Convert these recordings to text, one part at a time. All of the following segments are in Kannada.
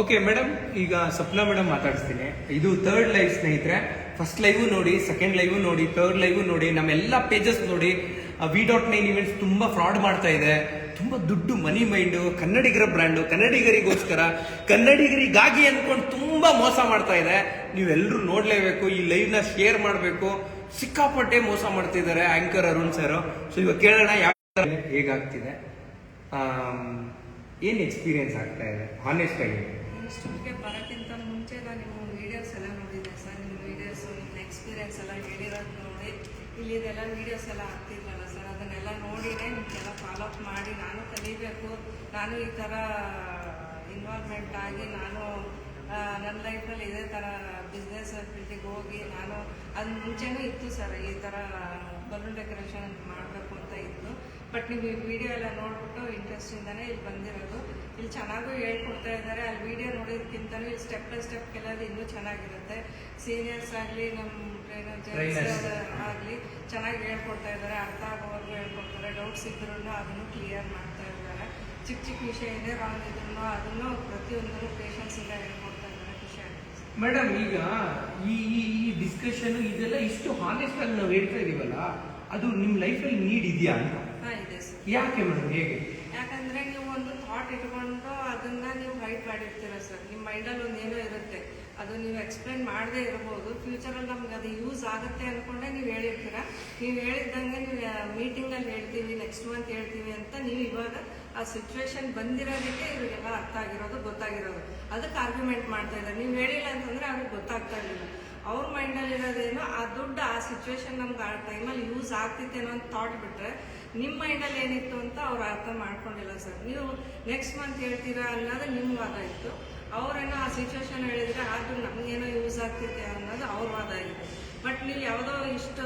ಓಕೆ ಮೇಡಮ್ ಈಗ ಸಪ್ನ ಮೇಡಮ್ ಮಾತಾಡಿಸ್ತೀನಿ. ಇದು ಥರ್ಡ್ ಲೈವ್ ಸ್ನೇಹಿತರೆ. ಫಸ್ಟ್ ಲೈವ್ ನೋಡಿ ಸೆಕೆಂಡ್ ಲೈವ್ ನೋಡಿ ಥರ್ಡ್ ಲೈವ್ ನೋಡಿ, ನಮ್ಮೆಲ್ಲ ಪೇಜಸ್ ನೋಡಿ ವಿ ಡಾಟ್ ನೈನ್ ಇವೆಂಟ್ಸ್ ತುಂಬಾ ಫ್ರಾಡ್ ಮಾಡ್ತಾ ಇದೆ. ತುಂಬಾ ದುಡ್ಡು ಮನಿ ಮೈಂಡ್ ಕನ್ನಡಿಗರ ಬ್ರ್ಯಾಂಡು ಕನ್ನಡಿಗರಿಗೋಸ್ಕರ ಕನ್ನಡಿಗರಿಗಾಗಿ ಅನ್ಕೊಂಡು ತುಂಬಾ ಮೋಸ ಮಾಡ್ತಾ ಇದೆ. ನೀವೆಲ್ಲರೂ ನೋಡ್ಲೇಬೇಕು, ಈ ಲೈವ್ನ ಶೇರ್ ಮಾಡಬೇಕು. ಸಿಕ್ಕಾಪಟ್ಟೆ ಮೋಸ ಮಾಡ್ತಿದ್ದಾರೆ ಆಂಕರ್ ಅರುಣ್ ಸರ್ ಸೊ ಇವಾಗ ಕೇಳೋಣ ಯಾವ ಹೇಗಾಗ್ತಿದೆ. ಏನ್ ಎಕ್ಸ್ಪೀರಿಯನ್ಸ್ ಆಗ್ತಾ ಇದೆ? ಹಾನೆಸ್ಟ್ ಆಗಿ. ಬರೋಕ್ಕಿಂತ ಮುಂಚೆ ನಾನು ವೀಡಿಯೋಸ್ ಎಲ್ಲ ನೋಡಿದ್ದೆ ಸರ್. ನಿಮ್ಮ ವೀಡಿಯೋಸ್ ನಿಮ್ಮ ಎಕ್ಸ್ಪೀರಿಯನ್ಸ್ ಎಲ್ಲ ಹೇಳಿರೋದು ನೋಡಿ. ಇಲ್ಲಿ ಇದೆಲ್ಲ ವೀಡಿಯೋಸ್ ಎಲ್ಲ ಆಗ್ತಿದ್ವಲ್ಲ ಸರ್. ಅದನ್ನೆಲ್ಲ ನೋಡಿನೇ ನಿಮಗೆಲ್ಲ ಫಾಲೋ ಅಪ್ ಮಾಡಿ ನಾನು ಕಲಿಬೇಕು. ನಾನು ಈ ಥರ ಇನ್ವಾಲ್ವ್ಮೆಂಟ್ ಆಗಿ ನಾನು ನನ್ನ ಲೈಫಲ್ಲಿ ಇದೇ ಥರ ಬಿಸ್ನೆಸ್ ಫೀಲ್ಡಿಗೆ ಹೋಗಿ ನಾನು ಅದು ಮುಂಚೆನೂ ಇತ್ತು ಸರ್. ಈ ಥರ ಬಲೂನ್ ಡೆಕೋರೇಷನ್ ಮಾಡಬೇಕು ಬಟ್ ನೀವು ಈ ವಿಡಿಯೋ ಎಲ್ಲ ನೋಡ್ಬಿಟ್ಟು ಇಂಟ್ರೆಸ್ಟಿಂದನೇ ಇಲ್ಲಿ ಬಂದಿರೋದು. ಇಲ್ಲಿ ಚೆನ್ನಾಗೂ ಹೇಳ್ಕೊಡ್ತಾ ಇದ್ದಾರೆ. ಅಲ್ಲಿ ವಿಡಿಯೋ ನೋಡೋದಕ್ಕಿಂತನೂ ಇಲ್ಲಿ ಸ್ಟೆಪ್ ಬೈ ಸ್ಟೆಪ್ ಕೆಲವು ಇನ್ನೂ ಚೆನ್ನಾಗಿರುತ್ತೆ. ಸೀನಿಯರ್ಸ್ ಆಗಲಿ ನಮ್ಮ ಟ್ರೈನರ್ ಟ್ರೈನರ್ಸ್ ಆಗಲಿ ಚೆನ್ನಾಗಿ ಹೇಳ್ಕೊಡ್ತಾ ಇದ್ದಾರೆ. ಅರ್ಥ ಆಗೋವರೆಗೂ ಹೇಳ್ಕೊಡ್ತಾರೆ. ಡೌಟ್ಸ್ ಇದ್ರೂ ಅದನ್ನು ಕ್ಲಿಯರ್ ಮಾಡ್ತಾ ಇದ್ದಾರೆ. ಚಿಕ್ಕ ಚಿಕ್ಕ ವಿಷಯ ಇದೆ ರಾಂಗ್ ಇದ್ರೂ ಅದನ್ನು ಪ್ರತಿಯೊಂದನ್ನು ಪೇಷನ್ಸಿಂದ ಹೇಳ್ಕೊಡ್ತಾ ಇದ್ದಾರೆ ಖುಷಿ ಆಗುತ್ತೆ ಮೇಡಮ್ ಈಗ ಈ ಈ ಈ ಡಿಸ್ಕಷನ್ ಇದೆಲ್ಲ ಇಷ್ಟು ಹಾನೆಸ್ಟ್ ಆಗಿ ನಾವು ಹೇಳ್ತಾ ಇದೀವಲ್ಲ ಅದು ನಿಮ್ಮ ಲೈಫಲ್ಲಿ ನೀಡ್ ಇದೆಯಾ ಅಂತ? ಯಾಕೆ ಮೇಡಮ್ ಹೇಗೆ? ಯಾಕಂದ್ರೆ ನೀವು ಒಂದು ಥಾಟ್ ಇಟ್ಕೊಂಡು ಅದನ್ನ ನೀವು ರೈಟ್ ಮಾಡಿರ್ತೀರ ಸರ್ ನಿಮ್ಮ ಮೈಂಡಲ್ಲಿ ಒಂದು ಏನೋ ಇರುತ್ತೆ. ಅದು ನೀವು ಎಕ್ಸ್ಪ್ಲೈನ್ ಮಾಡದೇ ಇರ್ಬೋದು. ಫ್ಯೂಚರಲ್ಲಿ ನಮ್ಗೆ ಅದು ಯೂಸ್ ಆಗುತ್ತೆ ಅನ್ಕೊಂಡೆ ನೀವು ಹೇಳಿರ್ತೀರ. ನೀವು ಹೇಳಿದ್ದಂಗೆ ನೀವು ಮೀಟಿಂಗಲ್ಲಿ ಹೇಳ್ತೀವಿ ನೆಕ್ಸ್ಟ್ ಮಂತ್ ಹೇಳ್ತೀವಿ ಅಂತ ನೀವು ಇವಾಗ ಆ ಸಿಚುವೇಶನ್ ಬಂದಿರೋದಕ್ಕೆ ಇವ್ರಿಗೆಲ್ಲ ಅರ್ಥ ಆಗಿರೋದು, ಗೊತ್ತಾಗಿರೋದು. ಅದಕ್ಕೆ ಆರ್ಗ್ಯುಮೆಂಟ್ ಮಾಡ್ತಾ ಇದ್ದಾರೆ. ನೀವು ಹೇಳಿಲ್ಲ ಅಂತಂದ್ರೆ ಅವ್ರಿಗೆ ಗೊತ್ತಾಗ್ತಾ ಇರಲಿಲ್ಲ. ಅವ್ರ ಮೈಂಡಲ್ಲಿ ಇರೋದೇನೋ ಆ ದುಡ್ಡು ಆ ಸಿಚುವೇಶನ್ ನಮ್ಗೆ ಆ ಟೈಮಲ್ಲಿ ಯೂಸ್ ಆಗ್ತಿತ್ತೇನೋ ಅಂತ ಥಾಟ್ ಬಿಟ್ರೆ ನಿಮ್ಮ ಮೈಂಡಲ್ಲಿ ಏನಿತ್ತು ಅಂತ ಅವ್ರು ಅರ್ಥ ಮಾಡ್ಕೊಂಡಿಲ್ಲ ಸರ್. ನೀವು ನೆಕ್ಸ್ಟ್ ಮಂತ್ ಹೇಳ್ತೀರಾ ಅನ್ನೋದು ನಿಮ್ಮ ವಾದ ಇತ್ತು. ಅವರೇನೋ ಆ ಸಿಚುವೇಶನ್ ಹೇಳಿದ್ರೆ ಅದು ನಮಗೇನೋ ಯೂಸ್ ಆಗ್ತಿದೆ ಅನ್ನೋದು ಅವ್ರ ವಾದ ಆಗಿದೆ. ಬಟ್ ನೀವು ಯಾವುದೋ ಇಷ್ಟು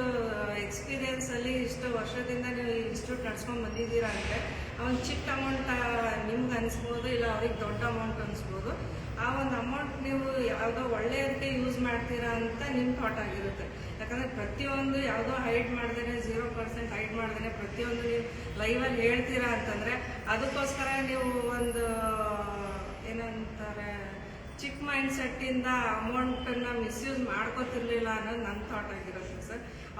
ಎಕ್ಸ್ಪೀರಿಯನ್ಸ್ ಅಲ್ಲಿ ಇಷ್ಟು ವರ್ಷದಿಂದ ನೀವು ಇನ್ಸ್ಟಿಟ್ಯೂಟ್ ನಡ್ಸ್ಕೊಂಡು ಬಂದಿದ್ದೀರಾ ಅಂದರೆ, ಅವ್ನು ಚಿಕ್ಕ ಅಮೌಂಟ್ ನಿಮ್ಗೆ ಅನಿಸ್ಬೋದು, ಇಲ್ಲ ಅವ್ರಿಗೆ ದೊಡ್ಡ ಅಮೌಂಟ್ ಅನಿಸ್ಬೋದು. ಆ ಒಂದು ಅಮೌಂಟ್ ನೀವು ಯಾವುದೋ ಒಳ್ಳೆಯದಕ್ಕೆ ಯೂಸ್ ಮಾಡ್ತೀರಾ ಅಂತ ನಿಮ್ಮ ಥಾಟ್ ಆಗಿರುತ್ತೆ. ಯಾಕಂದ್ರೆ ಪ್ರತಿಯೊಂದು ಯಾವುದೋ ಹೈಡ್ ಮಾಡ್ದೇನೆ ಝೀರೋ ಪರ್ಸೆಂಟ್ ಹೈಡ್ ಮಾಡ್ದೇನೆ, ಪ್ರತಿಯೊಂದು ನೀವು ಲೈವಲ್ಲಿ ಹೇಳ್ತೀರಾ ಅಂತಂದ್ರೆ ಅದಕ್ಕೋಸ್ಕರ ನೀವು ಒಂದು, ಏನಂತಾರೆ ಚಿಕ್ಕ ಮೈಂಡ್ ಸೆಟ್ಟಿಂದ ಅಮೌಂಟನ್ನು ಮಿಸ್ಯೂಸ್ ಮಾಡ್ಕೋತಿರ್ಲಿಲ್ಲ ಅನ್ನೋದು ನನ್ನ ಥಾಟ್ ಆಗಿರುತ್ತೆ.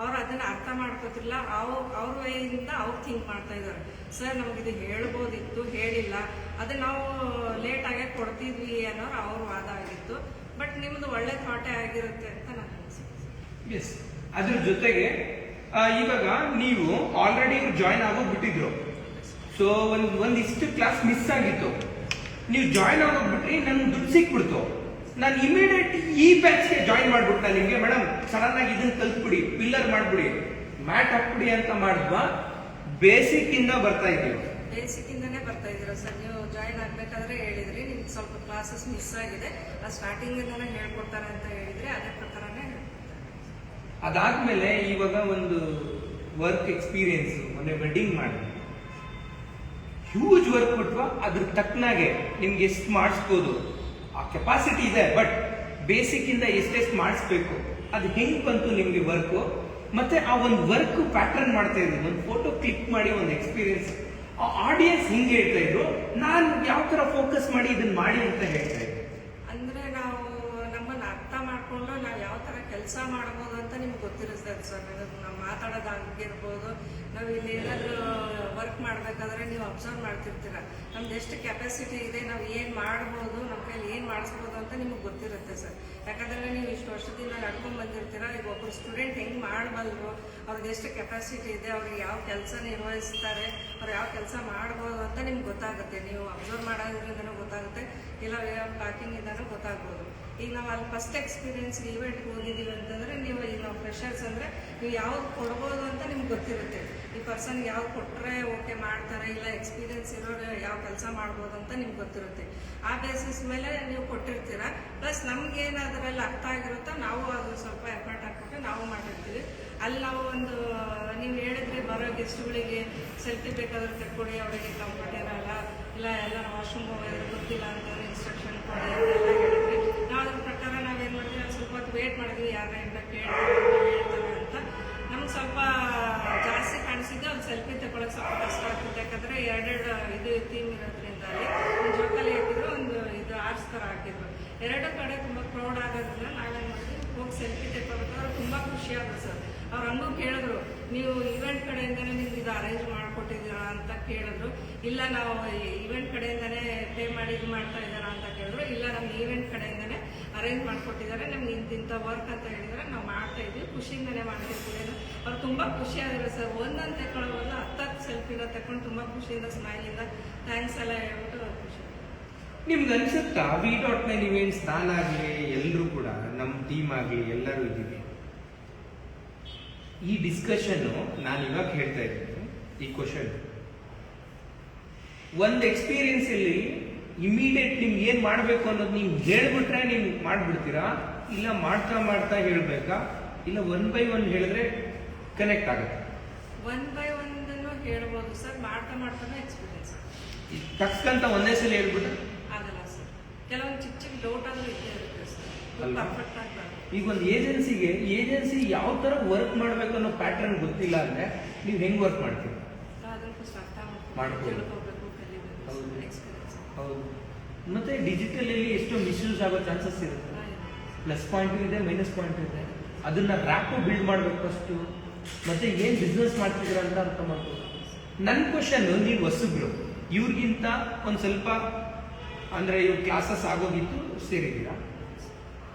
ಅವ್ರು ಅದನ್ನು ಅರ್ಥ ಮಾಡ್ಕೋತಿರ್ಲಿಲ್ಲ. ಅವ್ರು, ಅವ್ರ ವೇಯಿಂದ ಅವ್ರು ಥಿಂಕ್ ಮಾಡ್ತಾ ಇದ್ದಾರೆ. ಸರ್ ನಮಗಿದು ಹೇಳ್ಬೋದಿತ್ತು, ಹೇಳಿಲ್ಲ. ಅದು ನಾವು ಲೇಟಾಗೆ ಕೊಡ್ತಿದ್ವಿ ಅನ್ನೋರು ಅವ್ರ ವಾದ ಆಗಿತ್ತು. ಬಟ್ ನಿಮ್ದು ಒಳ್ಳೆ ಥಾಟೇ ಆಗಿರುತ್ತೆ ಅಂತ ನಾನು ಅನಿಸುತ್ತೆ. ಎಸ್ ಅದ್ರ ಜೊತೆಗೆ ಇವಾಗ ನೀವು ಆಲ್ರೆಡಿ ಇವ್ರು ಜಾಯ್ನ್ ಆಗೋಗ್ಬಿಟ್ಟಿದ್ರು. ಸೊ ಒಂದು ಒಂದಿಷ್ಟು ಕ್ಲಾಸ್ ಮಿಸ್ ಆಗಿತ್ತು. ನೀವು ಜಾಯ್ನ್ ಆಗೋಗ್ಬಿಟ್ರಿ ನನ್ಗೆ ದುಡ್ಡು ಸಿಕ್ಬಿಡ್ತು. ನಾನು ಇಮಿಡಿಯೇಟ್ ಈ ಬ್ಯಾಚ್ಗೆ ಜಾಯಿನ್ ಮಾಡ್ಬಿಟ್ಟು ನಾನು ನಿಮಗೆ ಮೇಡಮ್ ಸಡನ್ ಆಗಿ ಇದನ್ನ ಕಲ್ತ್ಬಿಡಿ ಪಿಲ್ಲರ್ ಮಾಡ್ಬಿಡಿ. ಮ್ಯಾಟ್ ಹಾಕ್ಬಿಡಿ ಅಂತ ಮಾಡಿದ್ವಾ? ಬೇಸಿಕ್ ಇಂದ ಬರ್ತಾ ಇದ್ದೀವಿ ಬೇಸಿಕ್ ಇಂದನೇ ಬರ್ತಾ ಇದ್ದೀರಾ ಸರ್? ನೀವು ಜಾಯಿನ್ ಆಗ್ಬೇಕಾದ್ರೆ ಹೇಳಿದ್ರಿ ನಿಮ್ಗೆ ಸ್ವಲ್ಪ ಕ್ಲಾಸಸ್ ಮಿಸ್ ಆಗಿದೆ. ಆ ಸ್ಟಾರ್ಟಿಂಗ್ ಇಂದಾನೆ ಹೇಳ್ಕೊಡ್ತಾರೆ ಅಂತ ಹೇಳಿದ್ರೆ ಅದೇ ಪ್ರಕಾರನೇ ಅದಾದ್ಮೇಲೆ ಇವಾಗ ಒಂದು ವರ್ಕ್ ಎಕ್ಸ್ಪೀರಿಯನ್ಸ್ ಮೊನ್ನೆ ವೆಡ್ಡಿಂಗ್ ಮಾಡಿ ಹ್ಯೂಜ್ ವರ್ಕ್ ಕೊಟ್ವಾ? ಅದ್ರ ತಕ್ಕನಾಗೆ ನಿಮ್ಗೆ ಎಷ್ಟು ಮಾಡಿಸ್ಬೋದು ಕೆಪಾಸಿಟಿ ಇದೆ ಬಟ್ ಬೇಸಿಕ್ ಇಂದ ಎಷ್ಟೆಷ್ಟು ಮಾಡಿಸ್ಬೇಕು. ಅದು ಹೆಂಗ್ ಬಂತು ನಿಮ್ಗೆ ವರ್ಕ್ ಮತ್ತೆ ಆ ಒಂದು ವರ್ಕ್ ಪ್ಯಾಟರ್ನ್ ಮಾಡ್ತಾ ಇದ್ರು ಒಂದು ಫೋಟೋ ಕ್ಲಿಕ್ ಮಾಡಿ, ಒಂದು ಎಕ್ಸ್ಪೀರಿಯನ್ಸ್ ಆ ಆಡಿಯನ್ಸ್ ಹಿಂಗ್ ಹೇಳ್ತಾ ಇದ್ರು? ನಾನು ಯಾವ ತರ ಫೋಕಸ್ ಮಾಡಿ ಇದನ್ನ ಮಾಡಿ ಅಂತ ಹೇಳ್ತಾ ಇದ್ರು. ಅಂದ್ರೆ ನಾವು ನಮ್ಮನ್ನ ಅರ್ಥ ಮಾಡ್ಕೊಂಡು ನಾವು ಯಾವ ತರ ಕೆಲಸ ಮಾಡ್ಬೋದು ಗೊತ್ತಿರುತ್ತೆ ಸರ್. ನಾವು ಮಾತಾಡೋದಾಗಿರ್ಬೋದು ನಾವು ಇಲ್ಲಿ ಏನಾದರೂ ವರ್ಕ್ ಮಾಡಬೇಕಾದ್ರೆ ನೀವು ಅಬ್ಸರ್ವ್ ಮಾಡ್ತಿರ್ತೀರ. ನಮ್ದು ಎಷ್ಟು ಕೆಪಾಸಿಟಿ ಇದೆ, ನಾವು ಏನು ಮಾಡ್ಬೋದು ನಮ್ಮ ಕೈಯಲ್ಲಿ ಏನು ಮಾಡಿಸ್ಬೋದು ಅಂತ ನಿಮಗೆ ಗೊತ್ತಿರುತ್ತೆ ಸರ್. ಯಾಕಂದ್ರೆ ನೀವು ಇಷ್ಟು ವರ್ಷದಿಂದ ನಡ್ಕೊಂಡು ಬಂದಿರ್ತೀರ, ಈಗ ಒಬ್ಬರು ಸ್ಟೂಡೆಂಟ್ ಹೆಂಗೆ ಮಾಡಬಲ್ರು, ಅವ್ರಿಗೆ ಎಷ್ಟು ಕೆಪಾಸಿಟಿ ಇದೆ, ಅವ್ರಿಗೆ ಯಾವ ಕೆಲಸ ನಿರ್ವಹಿಸ್ತಾರೆ, ಅವ್ರು ಯಾವ ಕೆಲಸ ಮಾಡ್ಬೋದು ಅಂತ ನಿಮ್ಗೆ ಗೊತ್ತಾಗುತ್ತೆ. ನೀವು ಅಬ್ಸರ್ವ್ ಮಾಡೋದ್ರಿಂದನೂ ಗೊತ್ತಾಗುತ್ತೆ, ಇಲ್ಲ ವೇ ಆಫ್ ಗೊತ್ತಾಗ್ಬೋದು. ಈಗ ನಾವು ಅಲ್ಲಿ ಫಸ್ಟ್ ಎಕ್ಸ್ಪೀರಿಯನ್ಸ್ ಇವೆಂಟ್ಗೆ ಹೋಗಿದ್ದೀವಿ ಅಂತಂದರೆ ನೀವು ಈಗ ನಾವು ಫ್ರೆಷರ್ಸ್ ಅಂದ್ರೆ ನೀವು ಯಾವ್ದು ಕೊಡ್ಬೋದು ಅಂತ ನಿಮ್ಗೆ ಗೊತ್ತಿರುತ್ತೆ. ಈ ಪರ್ಸನ್ ಯಾವ್ದು ಕೊಟ್ಟರೆ ಓಕೆ ಮಾಡ್ತಾರೆ, ಇಲ್ಲ ಎಕ್ಸ್ಪೀರಿಯನ್ಸ್ ಇರೋರು ಯಾವ ಕೆಲಸ ಮಾಡ್ಬೋದು ಅಂತ ನಿಮ್ಗೆ ಗೊತ್ತಿರುತ್ತೆ. ಆ ಬೇಸಿಸ್ ಮೇಲೆ ನೀವು ಕೊಟ್ಟಿರ್ತೀರ. ಪ್ಲಸ್ ನಮ್ಗೆ ಅದರಲ್ಲಿ ಅರ್ಥ ಆಗಿರುತ್ತೋ ನಾವು ಅದು ಸ್ವಲ್ಪ ಎಫರ್ಟ್ ಹಾಕ್ಬಿಟ್ಟು ನಾವು ಮಾಡಿರ್ತೀವಿ. ಅಲ್ಲಿ ನಾವು ಒಂದು, ನೀವು ಹೇಳಿದ್ರಿ ಬರೋ ಗೆಸ್ಟ್ಗಳಿಗೆ ಸೆಲ್ಫಿ ಬೇಕಾದ್ರೆ ತಕ್ಕೊಡಿ, ಅವರಿಗೆ ಕಂಫರ್ಟ್ ಇರಲ್ಲ ಇಲ್ಲ, ಎಲ್ಲ ವಾಶ್ರೂಮ್ ಹೋಗೋದ್ರೆ ಗೊತ್ತಿಲ್ಲ ಅಂತಂದ್ರೆ ಇನ್ಸ್ಟ್ರಕ್ಷನ್ ಕೊಡಿ ಅಂತೆಲ್ಲ ವೇಟ್ ಮಾಡಿದ್ವಿ ಯಾರ ಅಂತ ಕೇಳ್ತಾರೆ ಅಂತ. ನಮ್ಗೆ ಸ್ವಲ್ಪ ಜಾಸ್ತಿ ಕಾಣಿಸಿದ್ದು ಒಂದು ಸೆಲ್ಫಿ ತಗೊಳಕ್ಕೆ ಸ್ವಲ್ಪ ಕಷ್ಟ ಆಗ್ತಿತ್ತು. ಯಾಕಂದರೆ ಎರಡೆರಡು ಇದು ಥೀಮ್ ಇರೋದ್ರಿಂದ ಅಲ್ಲಿ ಒಂದು ಜೋಕಲ್ಲಿ ಹಾಕಿದ್ರು ಒಂದು ಇದು ಆರ್ಟ್ಸ್ ಥರ ಹಾಕಿದ್ರು ಎರಡು ಕಡೆ ತುಂಬ ಪ್ರೌಡ್ ಆಗೋದ್ರಿಂದ ನಾವೇನು ಮಾಡಿದ್ವಿ, ಹೋಗಿ ಸೆಲ್ಫಿ ತೆಕ್ಕೋಬೇಕಾದ್ರೆ ತುಂಬ ಖುಷಿ ಸರ್. ಅವ್ರು ಹಂಗೂ ಕೇಳಿದ್ರು ನೀವು ಇವೆಂಟ್ ಕಡೆಯಿಂದನೇ ನಿಮ್ಗೆ ಇದು ಅರೇಂಜ್ ಮಾಡಿಕೊಟ್ಟಿದ್ದೀರಾ ಅಂತ ಕೇಳಿದ್ರು. ಇಲ್ಲ, ನಾವು ಇವೆಂಟ್ ಕಡೆಯಿಂದನೇ ಪೇ ಮಾಡಿ ಇದು ಮಾಡ್ತಾ ಇದ್ದಾರಾ ಅಂತ ಕೇಳಿದ್ರು. ಇಲ್ಲ ನಮ್ಮ ಈವೆಂಟ್ ಕಡೆಯಿಂದನೇ ಅರೇಂಜ್ ಮಾಡಿಕೊಟ್ಟಿದ್ದಾರೆ. ನಮ್ಗೆ ಇಂತಿಂಥ ವರ್ಕ್ ಅಂತ ಹೇಳಿದ್ರೆ ನಾವು ಮಾಡ್ತಾ ಇದ್ವಿ ಖುಷಿಯಿಂದನೇ ಮಾಡ್ತಿರ್ತೀವಿ. ಅವ್ರು ತುಂಬ ಖುಷಿಯಾಗಿರೋ ಸರ್. ಒಂದೊಂದು ತಗೊಳ್ಳೋದು ಹತ್ತತ್ತು ಸೆಲ್ಫಿನ ತಕೊಂಡು ತುಂಬ ಖುಷಿಯಿಂದ ಸ್ಮೈಲಿಂದ ಥ್ಯಾಂಕ್ಸ್ ಎಲ್ಲ ಹೇಳ್ಬಿಟ್ಟು ಖುಷಿ. ನಿಮ್ಗೆ ಅನ್ಸುತ್ತಾ ವಿ ಡಾಟ್ ನೈನ್ ಇವೆಂಟ್ಸ್ ನಾನಾಗಲಿ ಎಲ್ಲರೂ ಕೂಡ ನಮ್ಮ ಟೀಮ್ ಆಗಲಿ, ಎಲ್ಲರೂ ಇದ್ದೀವಿ. ಈ ಡಿಸ್ಕಷನ್ ನಾನು ಇವಾಗ ಹೇಳ್ತಾ ಇದ್ದೀನಿ ಈ ಕ್ವಶನ್ ಒಂದು ಎಕ್ಸ್ಪೀರಿಯನ್ಸ್ ಇಲ್ಲಿ ಇಮಿಡಿಯೇಟ್ ನಿಮ್ಗೆ ಏನ್ ಮಾಡಬೇಕು ಅನ್ನೋದು ನೀವು ಹೇಳ್ಬಿಟ್ರೆ ನೀವು ಮಾಡ್ಬಿಡ್ತೀರಾ? ಇಲ್ಲ ಮಾಡ್ತಾ ಮಾಡ್ತಾ ಹೇಳ್ಬೇಕಾ? ಇಲ್ಲ ಒನ್ ಬೈ ಒನ್ ಹೇಳಿದ್ರೆ ಕನೆಕ್ಟ್ ಆಗುತ್ತೆ? ಒನ್ ಬೈ ಒಂದನ್ನು ಹೇಳ್ಬೋದು ಸರ್ ಮಾಡ್ತಾ ಮಾಡ್ತಾನೆ ಎಕ್ಸ್ಪೀರಿಯನ್ಸ್ ತಕ್ಕಂತ ಒಂದೇ ಸಲ ಹೇಳ್ಬಿಟ್ರೆ? ಆಗಲ್ಲ ಸರ್. ಕೆಲವೊಂದು ಚಿಕ್ಕ ಚಿಕ್ಕ ಡೌಟ್ ಆದ್ರೂ ಇದ್ದೇ ಇರುತ್ತೆ ಸರ್. ಈಗ ಒಂದು ಏಜೆನ್ಸಿಗೆ ಏಜೆನ್ಸಿ ಯಾವ ತರ ವರ್ಕ್ ಮಾಡ್ಬೇಕು ಅನ್ನೋ ಪ್ಯಾಟರ್ನ್ ಗೊತ್ತಿಲ್ಲ ಅಂದ್ರೆ ನೀವು ಹೆಂಗ್ ವರ್ಕ್ ಮಾಡ್ತೀರಿ? ಮಾಡ್ಬೋದು. ಹೌದು. ಮತ್ತೆ ಡಿಜಿಟಲ್ ಅಲ್ಲಿ ಎಷ್ಟೋ ಮಿಸ್ಯೂಸ್ ಆಗೋ ಚಾನ್ಸಸ್ ಇರುತ್ತೆ. ಪ್ಲಸ್ ಪಾಯಿಂಟ್ ಇದೆ ಮೈನಸ್ ಪಾಯಿಂಟ್ ಇದೆ. ಅದನ್ನ ರ್ಯಾಪು ಬಿಲ್ಡ್ ಮಾಡ್ಬೇಕು ಫಸ್ಟ್ ಮತ್ತೆ ಏನ್ ಬಿಸ್ನೆಸ್ ಮಾಡ್ತಿದ್ದೀರ ಅಂತ ಅರ್ಥ ಮಾಡ್ಬೋದು. ನನ್ನ ಕ್ವಶನ್ ನೀವು ಹೊಸಬ್ರು. ಇವ್ರಿಗಿಂತ ಒಂದ್ ಸ್ವಲ್ಪ ಅಂದ್ರೆ ಇವ್ರ ಕ್ಲಾಸಸ್ ಆಗೋಗಿತ್ತು ಸೇರಿದ್ದೀರಾ?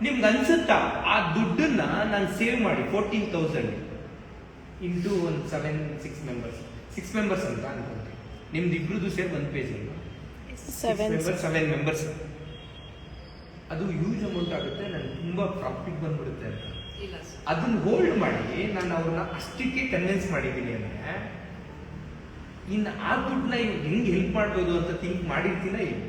ನಿಮ್ಗೆ ಅನ್ಸುತ್ತಾ ಆ ದುಡ್ಡನ್ನ ನಾನು ಸೇವ್ ಮಾಡಿ ಫೋರ್ಟೀನ್ ತೌಸಂಡ್ ಇಂಟು ಒಂದು seven six members six members ಅಂತ ಅನ್ಕೊಂತೀನಿ ನಿಮ್ದು ಇಬ್ರದ್ದು ಸೇರಿ ಒಂದು ಪೇಜ್ ಅಲ್ವಾ? Seven. ಸೆವೆನ್ ಮೆಂಬರ್ಸ್ ಅದು ಯೂಸ್ ಅಮೌಂಟ್ ಆಗುತ್ತೆ ನನಗೆ ತುಂಬ ಪ್ರಾಫಿಟ್ ಬಂದ್ಬಿಡುತ್ತೆ ಅಂತ. ಇಲ್ಲ ಸರ್ ಅದನ್ನ ಹೋಲ್ಡ್ ಮಾಡಿ ನಾನು ಅವ್ರನ್ನ ಅಷ್ಟಕ್ಕೆ ಕನ್ವಿನ್ಸ್ ಮಾಡಿದ್ದೀನಿ ಅಂದ್ರೆ ಇನ್ನು ಆ ದುಡ್ಡನ್ನ ಇವ್ರು ಹೆಂಗ್ ಹೆಲ್ಪ್ ಮಾಡ್ಬೋದು ಅಂತ ಥಿಂಕ್ ಮಾಡಿರ್ತೀನ ಇಲ್ಲ?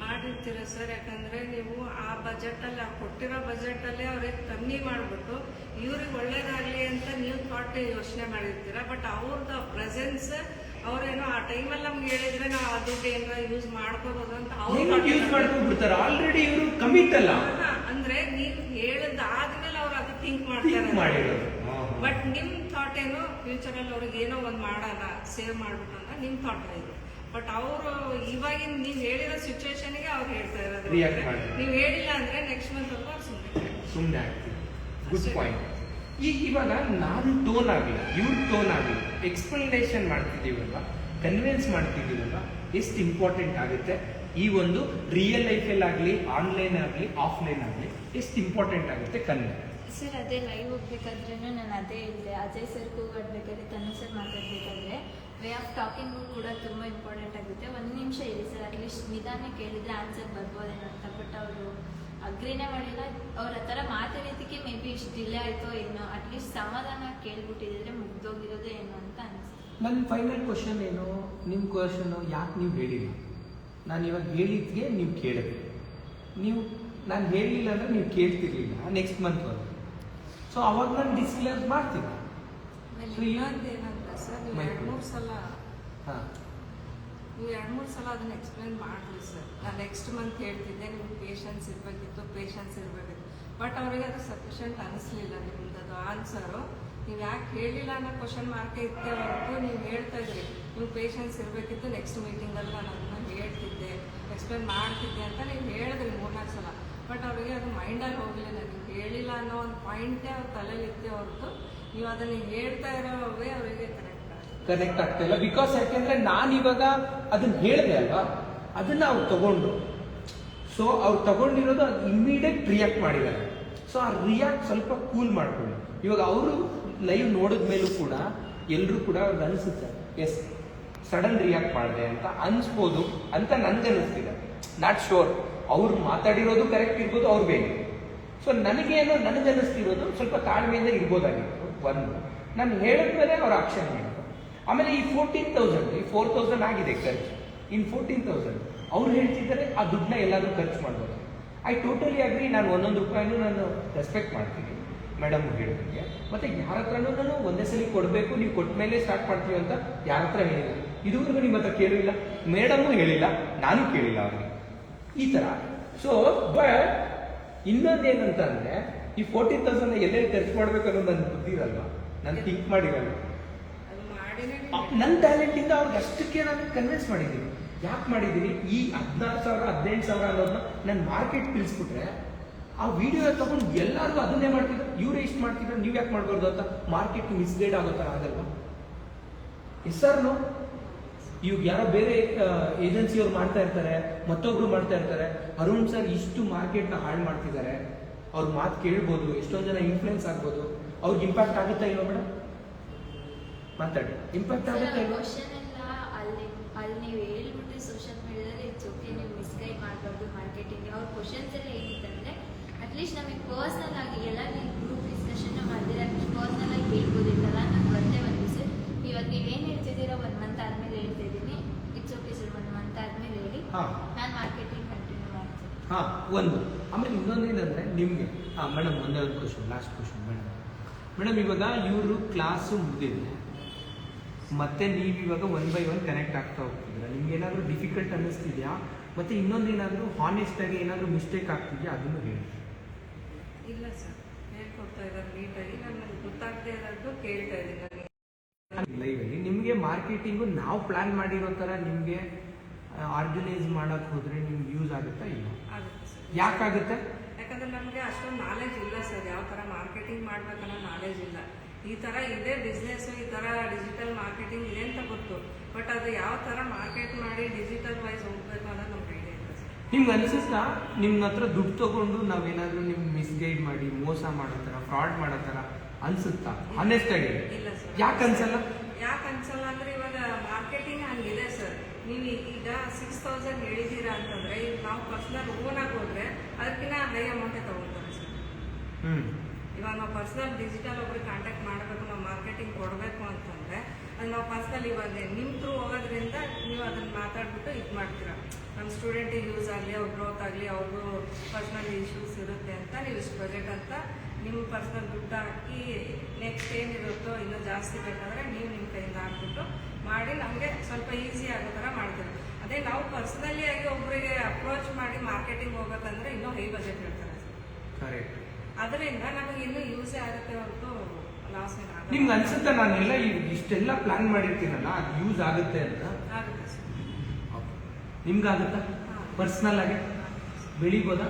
ಮಾಡಿರ್ತೀರ ಸರ್ ಯಾಕಂದ್ರೆ ನೀವು ಆ ಬಜೆಟ್ ಅಲ್ಲಿ ಆ ಕೊಟ್ಟಿರೋ ಬಜೆಟ್ ಅಲ್ಲಿ ಅವ್ರಿಗೆ ಕಮ್ಮಿ ಮಾಡ್ಬಿಟ್ಟು ಇವ್ರಿಗೆ ಒಳ್ಳೇದಾಗ್ಲಿ ಅಂತ ನೀವು ಥಾಟ್ ಯೋಚನೆ ಮಾಡಿರ್ತೀರ ಬಟ್ ಅವ್ರದ್ದು ಪ್ರೆಸೆನ್ಸ್ ಅವ್ರೇನೋ ಆ ಟೈಮಲ್ಲಿ ನಮ್ಗೆ ಹೇಳಿದ್ರೆ ನಾವು ಆ ದುಡ್ಡು ಏನಾರ ಯೂಸ್ ಮಾಡ್ಕೋಬಹುದು ಅಂತ ಅವ್ರು ಯೂಸ್ ಮಾಡ್ಕೊಂಡ್ಬಿಡ್ತಾರೆ. ಆಲ್ರೆಡಿ ಇವರು ಕಮಿಟ್ ಅಲ್ಲ. ಅಂದ್ರೆ ನೀವು ಹೇಳಿದಾದ್ಮೇಲೆ ಅವ್ರು ಅದು ಥಿಂಕ್ ಥಿಂಕ್ ಮಾಡ್ತಾರೆ. ಬಟ್ ನಿಮ್ ಥಾಟ್ ಏನು ಫ್ಯೂಚರ್ ಅಲ್ಲಿ ಅವ್ರಿಗೆ ಏನೋ ಒಂದು ಮಾಡೋಣ ಸೇವ್ ಮಾಡ್ಬಿಟ್ಟು ಅಂತ ನಿಮ್ ಥಾಟ್ ಇದು ಬಟ್ ಅವರು ಇವಾಗಿನ ನೀವು ಹೇಳಿರೋ ಸಿಚುವೇಶನ್ಗೆ ಅವ್ರು ಹೇಳ್ತಾ ಇರೋದು React ಮಾಡ್ತಾರೆ. ನೀವು ಹೇಳಿಲ್ಲ ಅಂದ್ರೆ ನೆಕ್ಸ್ಟ್ ಮಂತ್ ಅಲ್ವಾ ಸುಮ್ಮನೆ ಸುಮ್ಮನೆ ಆಗ್ತೀವಿ. ಗುಡ್ ಅಷ್ಟೇ. ಪಾಯಿಂಟ್ ಈ ಇವಾಗ ನಾನು ಟೋನ್ ಆಗಲಿ ಇವ್ರ ಟೋನ್ ಆಗಲಿ ಎಕ್ಸ್ಪ್ಲನೇಷನ್ ಮಾಡ್ತಿದ್ದೀವಲ್ವ? ಕನ್ವಿನ್ಸ್ ಮಾಡ್ತಿದ್ದೀವಲ್ವ? ಎಷ್ಟು ಇಂಪಾರ್ಟೆಂಟ್ ಆಗುತ್ತೆ? ಈ ಒಂದು ರಿಯಲ್ ಲೈಫಲ್ಲಿ ಆಗಲಿ ಆನ್ಲೈನ್ ಆಗಲಿ ಆಫ್ಲೈನ್ ಆಗಲಿ ಎಷ್ಟು ಇಂಪಾರ್ಟೆಂಟ್ ಆಗುತ್ತೆ ಕನ್ವಿನ್ಸ್ ಸರ್ ಅದೇ ಲೈವ್ ಹೋಗ್ಬೇಕಾದ್ರೂ ನಾನು ಅದೇ ಹೇಳಿದೆ. ಅಜಯ್ ಸರ್ ಕೂಗಾಡ್ಬೇಕಾದ್ರೆ ತನ್ನ ಸರ್ ಮಾತಾಡ್ಬೇಕಾದ್ರೆ ವೇ ಆಫ್ ಟಾಕಿಂಗು ಕೂಡ ತುಂಬ ಇಂಪಾರ್ಟೆಂಟ್ ಆಗುತ್ತೆ. ಒಂದು ನಿಮಿಷ ಇರಿ ಸರ್ ಅಟ್ಲೀಸ್ಟ್ ನಿಧಾನ ಕೇಳಿದ್ರೆ ಆನ್ಸರ್ ಬರ್ಬೋದೇನೋ ಅಂತ. ಬಟ್ ಅವರು ಅಗ್ರಿನೇ ಮಾಡಿಲ್ಲ. ಅವ್ರ ಆ ಥರ ಮಾತಾಡಿದ್ದಕ್ಕೆ ಮೇ ಬಿ ಇಷ್ಟು ಡಿಲೇ ಆಯಿತೋ ಏನೋ ಅಟ್ಲೀಸ್ಟ್ ಸಮಾಧಾನ ಕೇಳ್ಬಿಟ್ಟಿದ್ರೆ ಮುಗ್ದೋಗಿರೋದೇ ಏನೋ ಅಂತ ಅನಿಸ್ತು ನನ್ನ ಫೈನಲ್ ಕ್ವಶನ್ ಏನು? ನಿಮ್ಮ ಕ್ವಶನ್ ಯಾಕೆ ನೀವು ಹೇಳಿಲ್ಲ? ನಾನು ಇವಾಗ ಹೇಳಿದ್ಗೆ ನೀವು ಕೇಳಿದೆ. ನೀವು ನಾನು ಹೇಳಿಲ್ಲ ಅಂದ್ರೆ ನೀವು ಕೇಳ್ತಿರ್ಲಿಲ್ಲ ನೆಕ್ಸ್ಟ್ ಮಂತ್ ಸೊ ಅವಾಗ ನಾನು ಡಿಸ್ಕ್ಲೇರ್ ಮಾಡ್ತೀನಿ. ಸೊ ಏನಂದ್ರೆ ಸರ್ ನೀವು ಎರಡು ಮೂರು ಸಲ ಹಾಂ. ನೀವು ಎರಡು ಮೂರು ಸಲ ಅದನ್ನ ಎಕ್ಸ್ಪ್ಲೇನ್ ಮಾಡಿದ್ರಿ ಸರ್. ನಾನು ನೆಕ್ಸ್ಟ್ ಮಂತ್ ಹೇಳ್ತಿದ್ದೆ ನಿಮ್ಗೆ ಪೇಷನ್ಸ್ ಇರಬೇಕಿತ್ತು ಪೇಷನ್ಸ್ ಇರಬೇಕಿತ್ತು. ಬಟ್ ಅವರಿಗೆ ಅದು ಸಫಿಷಿಯಂಟ್ ಅನಿಸ್ಲಿಲ್ಲ ನಿಮ್ದು ಅದು ಆನ್ಸರು ನೀವು ಯಾಕೆ ಹೇಳಿಲ್ಲ ಅನ್ನೋ ಕ್ವಶನ್ ಮಾರ್ಕೆ ಇತ್ತೆ ಹೊರತು ನೀವು ಹೇಳ್ತಾ ಇದ್ರಿ ನೀವು ಪೇಷನ್ಸ್ ಇರಬೇಕಿತ್ತು ನೆಕ್ಸ್ಟ್ ಮೀಟಿಂಗಲ್ಲಿ ನಾನು ಅದನ್ನ ಹೇಳ್ತಿದ್ದೆ ಎಕ್ಸ್ಪ್ಲೇನ್ ಮಾಡ್ತಿದ್ದೆ ಅಂತ ನೀವು ಹೇಳಿದ್ರಿ ಮೂರ್ನಾಲ್ಕು ಸಲ. ಬಟ್ ಅವರಿಗೆ ಅದು ಮೈಂಡಲ್ಲಿ ಹೋಗಲಿಲ್ಲ ನೀವು ಹೇಳಿಲ್ಲ ಅನ್ನೋ ಒಂದು ಪಾಯಿಂಟೇ ಅವ್ರ ತಲೆಯಲ್ಲಿ ಇತ್ತೆ ಹೊರತು ನೀವು ಅದನ್ನು ಹೇಳ್ತಾ ಇರೋವೇ ಅವರಿಗೆ ಕರೆಕ್ಟ್ ಕನೆಕ್ಟ್ ಆಗ್ತಾ ಇಲ್ಲ. ಬಿಕಾಸ್ ಯಾಕೆಂದ್ರೆ ನಾನು ಇವಾಗ ಅದನ್ನ ಹೇಳಿದೆ ಅಲ್ವಾ? ಅದನ್ನ ಅವ್ರು ತಗೊಂಡ್ರು. ಸೊ ಅವ್ರು ತಗೊಂಡಿರೋದು ಅದು ಇಮಿಡಿಯೇಟ್ ರಿಯಾಕ್ಟ್ ಮಾಡಿದ್ದಾರೆ. ಸೊ ಆ ರಿಯಾಕ್ಟ್ ಸ್ವಲ್ಪ ಕೂಲ್ ಮಾಡ್ಕೊಳ್ಳಿ. ಇವಾಗ ಅವರು ಲೈವ್ ನೋಡಿದ ಮೇಲೂ ಕೂಡ ಎಲ್ಲರೂ ಕೂಡ ಅವ್ರಿಗೆ ಅನಿಸುತ್ತೆ. ಎಸ್ ಸಡನ್ ರಿಯಾಕ್ಟ್ ಮಾಡಿದೆ ಅಂತ ಅನ್ಸ್ಬೋದು ಅಂತ ನನ್ಗೆ ಅನಿಸ್ತಿದೆ ನಾಟ್ ಶೋರ್ ಅವ್ರು ಮಾತಾಡಿರೋದು ಕರೆಕ್ಟ್ ಇರ್ಬೋದು, ಅವ್ರು ಬೇರೆ ಸೊ ನನಗೇನು ನನಗೆ ಅನಿಸ್ತಿರೋದು ಸ್ವಲ್ಪ ತಾಳ್ಮೆಯಿಂದ ಇರ್ಬೋದಾಗಿತ್ತು, ಒಂದು. ನಾನು ಹೇಳಿದ್ಮೇಲೆ ಅವ್ರ ಆಕ್ಷನ್ ಆಮೇಲೆ ಈ ಫೋರ್ಟೀನ್ ತೌಸಂಡ್ ಈ ಫೋರ್ ತೌಸಂಡ್ ಆಗಿದೆ ಖರ್ಚು. ಇನ್ ಫೋರ್ಟೀನ್ ತೌಸಂಡ್ ಅವ್ರು ಹೇಳ್ತಿದ್ದಾರೆ, ಆ ದುಡ್ಡನ್ನ ಎಲ್ಲಾದರೂ ಖರ್ಚು ಮಾಡ್ಬೋದು. ಐ ಟೋಟಲಿ ಅಗ್ರಿ ನಾನು ಒಂದೊಂದು ರೂಪಾಯಿನೂ ನಾನು ರೆಸ್ಪೆಕ್ಟ್ ಮಾಡ್ತೀನಿ. ಮೇಡಮ್ ಹೇಳಿದಂಗೆ. ಮತ್ತೆ ಯಾರ ಹತ್ರನೂ ನಾನು ಒಂದೇ ಸಲ ಕೊಡಬೇಕು, ನೀವು ಕೊಟ್ಟ ಮೇಲೆ ಸ್ಟಾರ್ಟ್ ಮಾಡ್ತೀವಿ ಅಂತ ಯಾರ ಹತ್ರ ಹೇಳಿಲ್ಲ. ಇದುವರೆಗೂ ನಿಮ್ಮ ಹತ್ರ ಕೇಳಿಲ್ಲ. ಮೇಡಮು ಹೇಳಿಲ್ಲ, ನಾನು ಕೇಳಿಲ್ಲ ಅವ್ರಿಗೆ. ಈ ತರ. ಸೊ ಬಟ್ ಇನ್ನೊಂದೇನಂತ ಅಂದ್ರೆ ಈ ಫೋರ್ಟೀನ್ ತೌಸಂಡ್ ಎಲ್ಲೆಲ್ಲಿ ಖರ್ಚು ಮಾಡಬೇಕು ಅನ್ನೋದು ನನ್ನ ಬುದ್ಧಿ ಇರಲ್ವಾ? ನಾನು ಥಿಂಕ್ ಮಾಡಿರಲ್ಲ. ನನ್ನ ಟ್ಯಾಲೆಂಟ್ ಇಂದ ಅವ್ರಿಗೆ ಅಷ್ಟಕ್ಕೆ ನಾನು ಕನ್ವಿನ್ಸ್ ಮಾಡಿದ್ದೀನಿ. ಯಾಕೆ ಮಾಡಿದ್ದೀನಿ? ಈ ಹದಿನಾರು ಸಾವಿರ, ಹದಿನೆಂಟು ಸಾವಿರ ಅನ್ನೋದನ್ನ ನಾನು ಮಾರ್ಕೆಟ್ ತಿಳಿಸ್ಬಿಟ್ರೆ, ಆ ವಿಡಿಯೋ ತಗೊಂಡು ಎಲ್ಲರೂ ಅದನ್ನೇ ಮಾಡ್ತಿದ್ರು. ಇವರೇ ಇಷ್ಟು ಮಾಡ್ತಿದ್ರು, ನೀವು ಯಾಕೆ ಮಾಡಬಾರ್ದು ಅಂತ ಮಾರ್ಕೆಟ್ ಮಿಸ್ಗೈಡ್ ಆಗೋ ಥರ ಆಗಲ್ವಾ? ಎಸ್ ಸರ್ನು ಇವಾಗ ಯಾರೋ ಬೇರೆ ಏಜೆನ್ಸಿಯವ್ರು ಮಾಡ್ತಾ ಇರ್ತಾರೆ, ಮತ್ತೊಬ್ರು ಮಾಡ್ತಾ ಇರ್ತಾರೆ. ಅರುಣ್ ಸರ್ ಇಷ್ಟು ಮಾರ್ಕೆಟ್ನ ಹಾಳು ಮಾಡ್ತಿದ್ದಾರೆ ಅವ್ರ ಮಾತು ಕೇಳ್ಬೋದು, ಎಷ್ಟೊಂದು ಜನ ಇನ್ಫ್ಲುಯೆನ್ಸ್ ಆಗ್ಬೋದು. ಅವ್ರಿಗೆ ಇಂಪ್ಯಾಕ್ಟ್ ಆಗುತ್ತಾ ಇಲ್ವಾ ಮೇಡಮ್ ಮಾತಾಡಿ. ಇಂಪ್ಯಾಕ್ಟ್ ಆಗುತ್ತೆ ಅಲ್ಲಿ ಅಲ್ಲಿ ನೀವು ಹೇಳ್ಬಿಟ್ಟು ಸೋಷಿಯಲ್ ಮೀಡಿಯಾದಲ್ಲಿ ಇಟ್ಸ್ ಓಕೆ ನೀವು ಮಿಸ್ಗೈಡ್ ಮಾಡಬಾರ್ದು ಮಾರ್ಕೆಟಿಂಗ್ ಅವ್ರ ಕ್ವಶನ್ಸ್ ಎಲ್ಲ ಏನಿತ್ತಂದ್ರೆ ಅಟ್ಲೀಸ್ಟ್ ನಮಗೆ ಪರ್ಸ್ನಲ್ ಆಗಿ ಎಲ್ಲ ನೀವು ಗ್ರೂಪ್ ಡಿಸ್ಕಷನ್ ಮಾಡಿದ್ರೆ ಅಟ್ಲೀಸ್ಟ್ ಪರ್ಸ್ನಲ್ ಆಗಿ ಹೇಳ್ಬೋದಿತ್ತಲ್ಲ ನಂಗೆ ಒಂದೇ ಒಂದು ದಿವಸ. ಇವಾಗ ನೀವೇನು ಹೇಳ್ತಿದ್ದೀರಾ ಒಂದು ಮಂತ್ ಆದ್ಮೇಲೆ ಹೇಳ್ತಾ ಇದ್ದೀನಿ. It's okay sir one month ಆದ್ಮೇಲೆ ಹೇಳಿ. ನಾನು ಮಾರ್ಕೆಟಿಂಗ್ ಕಂಟಿನ್ಯೂ ಮಾಡ್ತೀನಿ. ಹಾ ಒಂದು. ಆಮೇಲೆ ಇನ್ನೊಂದೇನಂದ್ರೆ ನಿಮಗೆ. ಹಾ ಮೇಡಮ್ ಒಂದೇ ಒಂದು question last question madam madam ಇವಾಗ ಇವರು ಕ್ಲಾಸು ಮುಗಿದಿದೆ ಮತ್ತೆ ನೀವು ಇವಾಗ ಒನ್ ಬೈ ಒನ್ ಕನೆಕ್ಟ್ ಆಗ್ತಾ ಹೋಗ್ತಿದ್ರೆ ನಿಮ್ಗೆ ಏನಾದರೂ ಡಿಫಿಕಲ್ಟ್ ಅನ್ನಿಸ್ತಿದ್ಯಾ? ಮತ್ತೆ ಇನ್ನೊಂದೇನಾದರೂ ಹಾನೆಸ್ಟ್ ಆಗಿ ಏನಾದರೂ ಮಿಸ್ಟೇಕ್ ಆಗ್ತಿದ್ಯಾ? ಅದನ್ನು ಹೇಳಿ. ಇಲ್ಲ ಸರ್ ಹೇಳ್ಕೊಡ್ತಾ ಇದ್ದಾರೆ ನೀಟಾಗಿ ನನಗೆ ಗೊತ್ತಾಗದೇ ಇರೋದು ಕೇಳ್ತಾ ಇದ್ದೀನಿ. ಲೈವಲ್ಲಿ ನಿಮಗೆ ಮಾರ್ಕೆಟಿಂಗು ನಾವು ಪ್ಲಾನ್ ಮಾಡಿರೋ ಥರ ನಿಮಗೆ ಆರ್ಗನೈಸ್ ಮಾಡಕ್ಕೆ ಹೋದ್ರೆ ನಿಮ್ಗೆ ಯೂಸ್ ಆಗುತ್ತಾ ಇಲ್ಲ ಯಾಕಾಗುತ್ತೆ? ಯಾಕಂದ್ರೆ ನಮಗೆ ಅಷ್ಟೊಂದು ನಾಲೆಜ್ ಇಲ್ಲ ಸರ್ ಯಾವ ಥರ ಮಾರ್ಕೆಟಿಂಗ್ ಮಾಡ್ಬೇಕನ್ನೋ ನಾಲೆಜ್ ಇಲ್ಲ. ಈ ಥರ ಇದೆ ಬಿಸ್ನೆಸ್ ಈ ಥರ ಡಿಜಿಟಲ್ ಮಾರ್ಕೆಟಿಂಗ್ ಇದೆ ಅಂತ ಗೊತ್ತು. ಬಟ್ ಅದು ಯಾವ ಥರ ಮಾರ್ಕೆಟ್ ಮಾಡಿ ಡಿಜಿಟಲ್ ವೈಸ್ ಹೋಗ್ಬೇಕು ಅನ್ನೋದು ನಮ್ಗೆ ಐಡಿಯಾ ಇಲ್ಲ ಸರ್. ನಿಮ್ಗೆ ಅನಿಸುತ್ತಾ? ನಿಮ್ಮ ಹತ್ರ ದುಡ್ಡು ತಗೊಂಡು ನಾವೇನಾದ್ರೂ ನಿಮ್ಗೆ ಮಿಸ್ಗೈಡ್ ಮಾಡಿ ಮೋಸ ಮಾಡೋ ಥರ ಫ್ರಾಡ್ ಮಾಡೋ ಥರ ಅನ್ಸುತ್ತಾ? ಆನೆಸ್ಟ್ ಆಗಿ. ಇಲ್ಲ ಸರ್. ಯಾಕೆ ಅನ್ಸಲ್ಲ? ಯಾಕೆ ಅನ್ಸಲ್ಲ ಅಂದ್ರೆ ಇವಾಗ ಮಾರ್ಕೆಟಿಂಗ್ ಹಂಗಿದೆ ಸರ್. ನೀವು ಈಗ ಸಿಕ್ಸ್ ತೌಸಂಡ್ ಹೇಳಿದ್ದೀರಾ ಅಂತಂದ್ರೆ ಈಗ ನಾವು ಪರ್ಸ್ನಲ್ ಓನ್ ಆಗಿ ಹೋದ್ರೆ ಅದಕ್ಕಿಂತ ಹೈ ಅಮೌಂಟೇ ತಗೊಳ್ತಾರೆ ಸರ್. ಹ್ಮ್. ಇವಾಗ ನಾವು ಪರ್ಸನಲ್ ಡಿಜಿಟಲ್ ಒಬ್ರಿಗೆ ಕಾಂಟ್ಯಾಕ್ಟ್ ಮಾಡಬೇಕು, ನಾವು ಮಾರ್ಕೆಟಿಂಗ್ ಕೊಡಬೇಕು ಅಂತಂದ್ರೆ, ಅದು ನಾವು ಪರ್ಸ್ನಲ್ ಇವಾಗ ನಿಮ್ಮ ಥ್ರೂ ಹೋಗೋದ್ರಿಂದ ನೀವು ಅದನ್ನು ಮಾತಾಡ್ಬಿಟ್ಟು ಇದು ಮಾಡ್ತೀರ. ನಮ್ಮ ಸ್ಟೂಡೆಂಟಿಗೆ ಯೂಸ್ ಆಗಲಿ, ಅವ್ರ ಗ್ರೋತ್ ಆಗಲಿ, ಅವ್ರಿಗೂ ಪರ್ಸ್ನಲ್ ಇಶ್ಯೂಸ್ ಇರುತ್ತೆ ಅಂತ ನೀವು ಇಷ್ಟು ಬಜೆಟ್ ಅಂತ ನಿಮ್ಮ ಪರ್ಸ್ನಲ್ ದುಡ್ಡು ಹಾಕಿ ನೆಕ್ಸ್ಟ್ ಏನಿರುತ್ತೋ ಇನ್ನೂ ಜಾಸ್ತಿ ಬೇಕಾದ್ರೆ ನೀವು ನಿಮ್ಮ ಕೈಯಿಂದ ಹಾಕ್ಬಿಟ್ಟು ಮಾಡಿ ನಮಗೆ ಸ್ವಲ್ಪ ಈಸಿ ಆಗೋ ಥರ ಮಾಡ್ತೀವಿ ಅದೇ ನಾವು ಪರ್ಸ್ನಲಿ ಆಗಿ ಒಬ್ಬರಿಗೆ ಅಪ್ರೋಚ್ ಮಾಡಿ ಮಾರ್ಕೆಟಿಂಗ್ ಹೋಗೋದಂದ್ರೆ ಇನ್ನೂ ಹೈ ಬಜೆಟ್ ಇರ್ತಾರೆ ಕರೆಕ್ಟ್ ಅದರಿಂದ ನಮಗೆ ಇನ್ನೂ ಯೂಸ್ ಆಗುತ್ತೆ ಹೊರತು ಲಾಸ್ ನಿಮ್ಗೆ ಅನ್ಸುತ್ತೆ ನಾನೆಲ್ಲ ಇಷ್ಟೆಲ್ಲ ಪ್ಲಾನ್ ಮಾಡಿರ್ತೀನಲ್ಲ ಅದು ಯೂಸ್ ಆಗುತ್ತೆ ಅಂತ? ನಿಮ್ಗಾಗುತ್ತಾ? ಪರ್ಸ್ನಲ್ ಆಗಿ? ಬೆಳಿಬೋದಾ?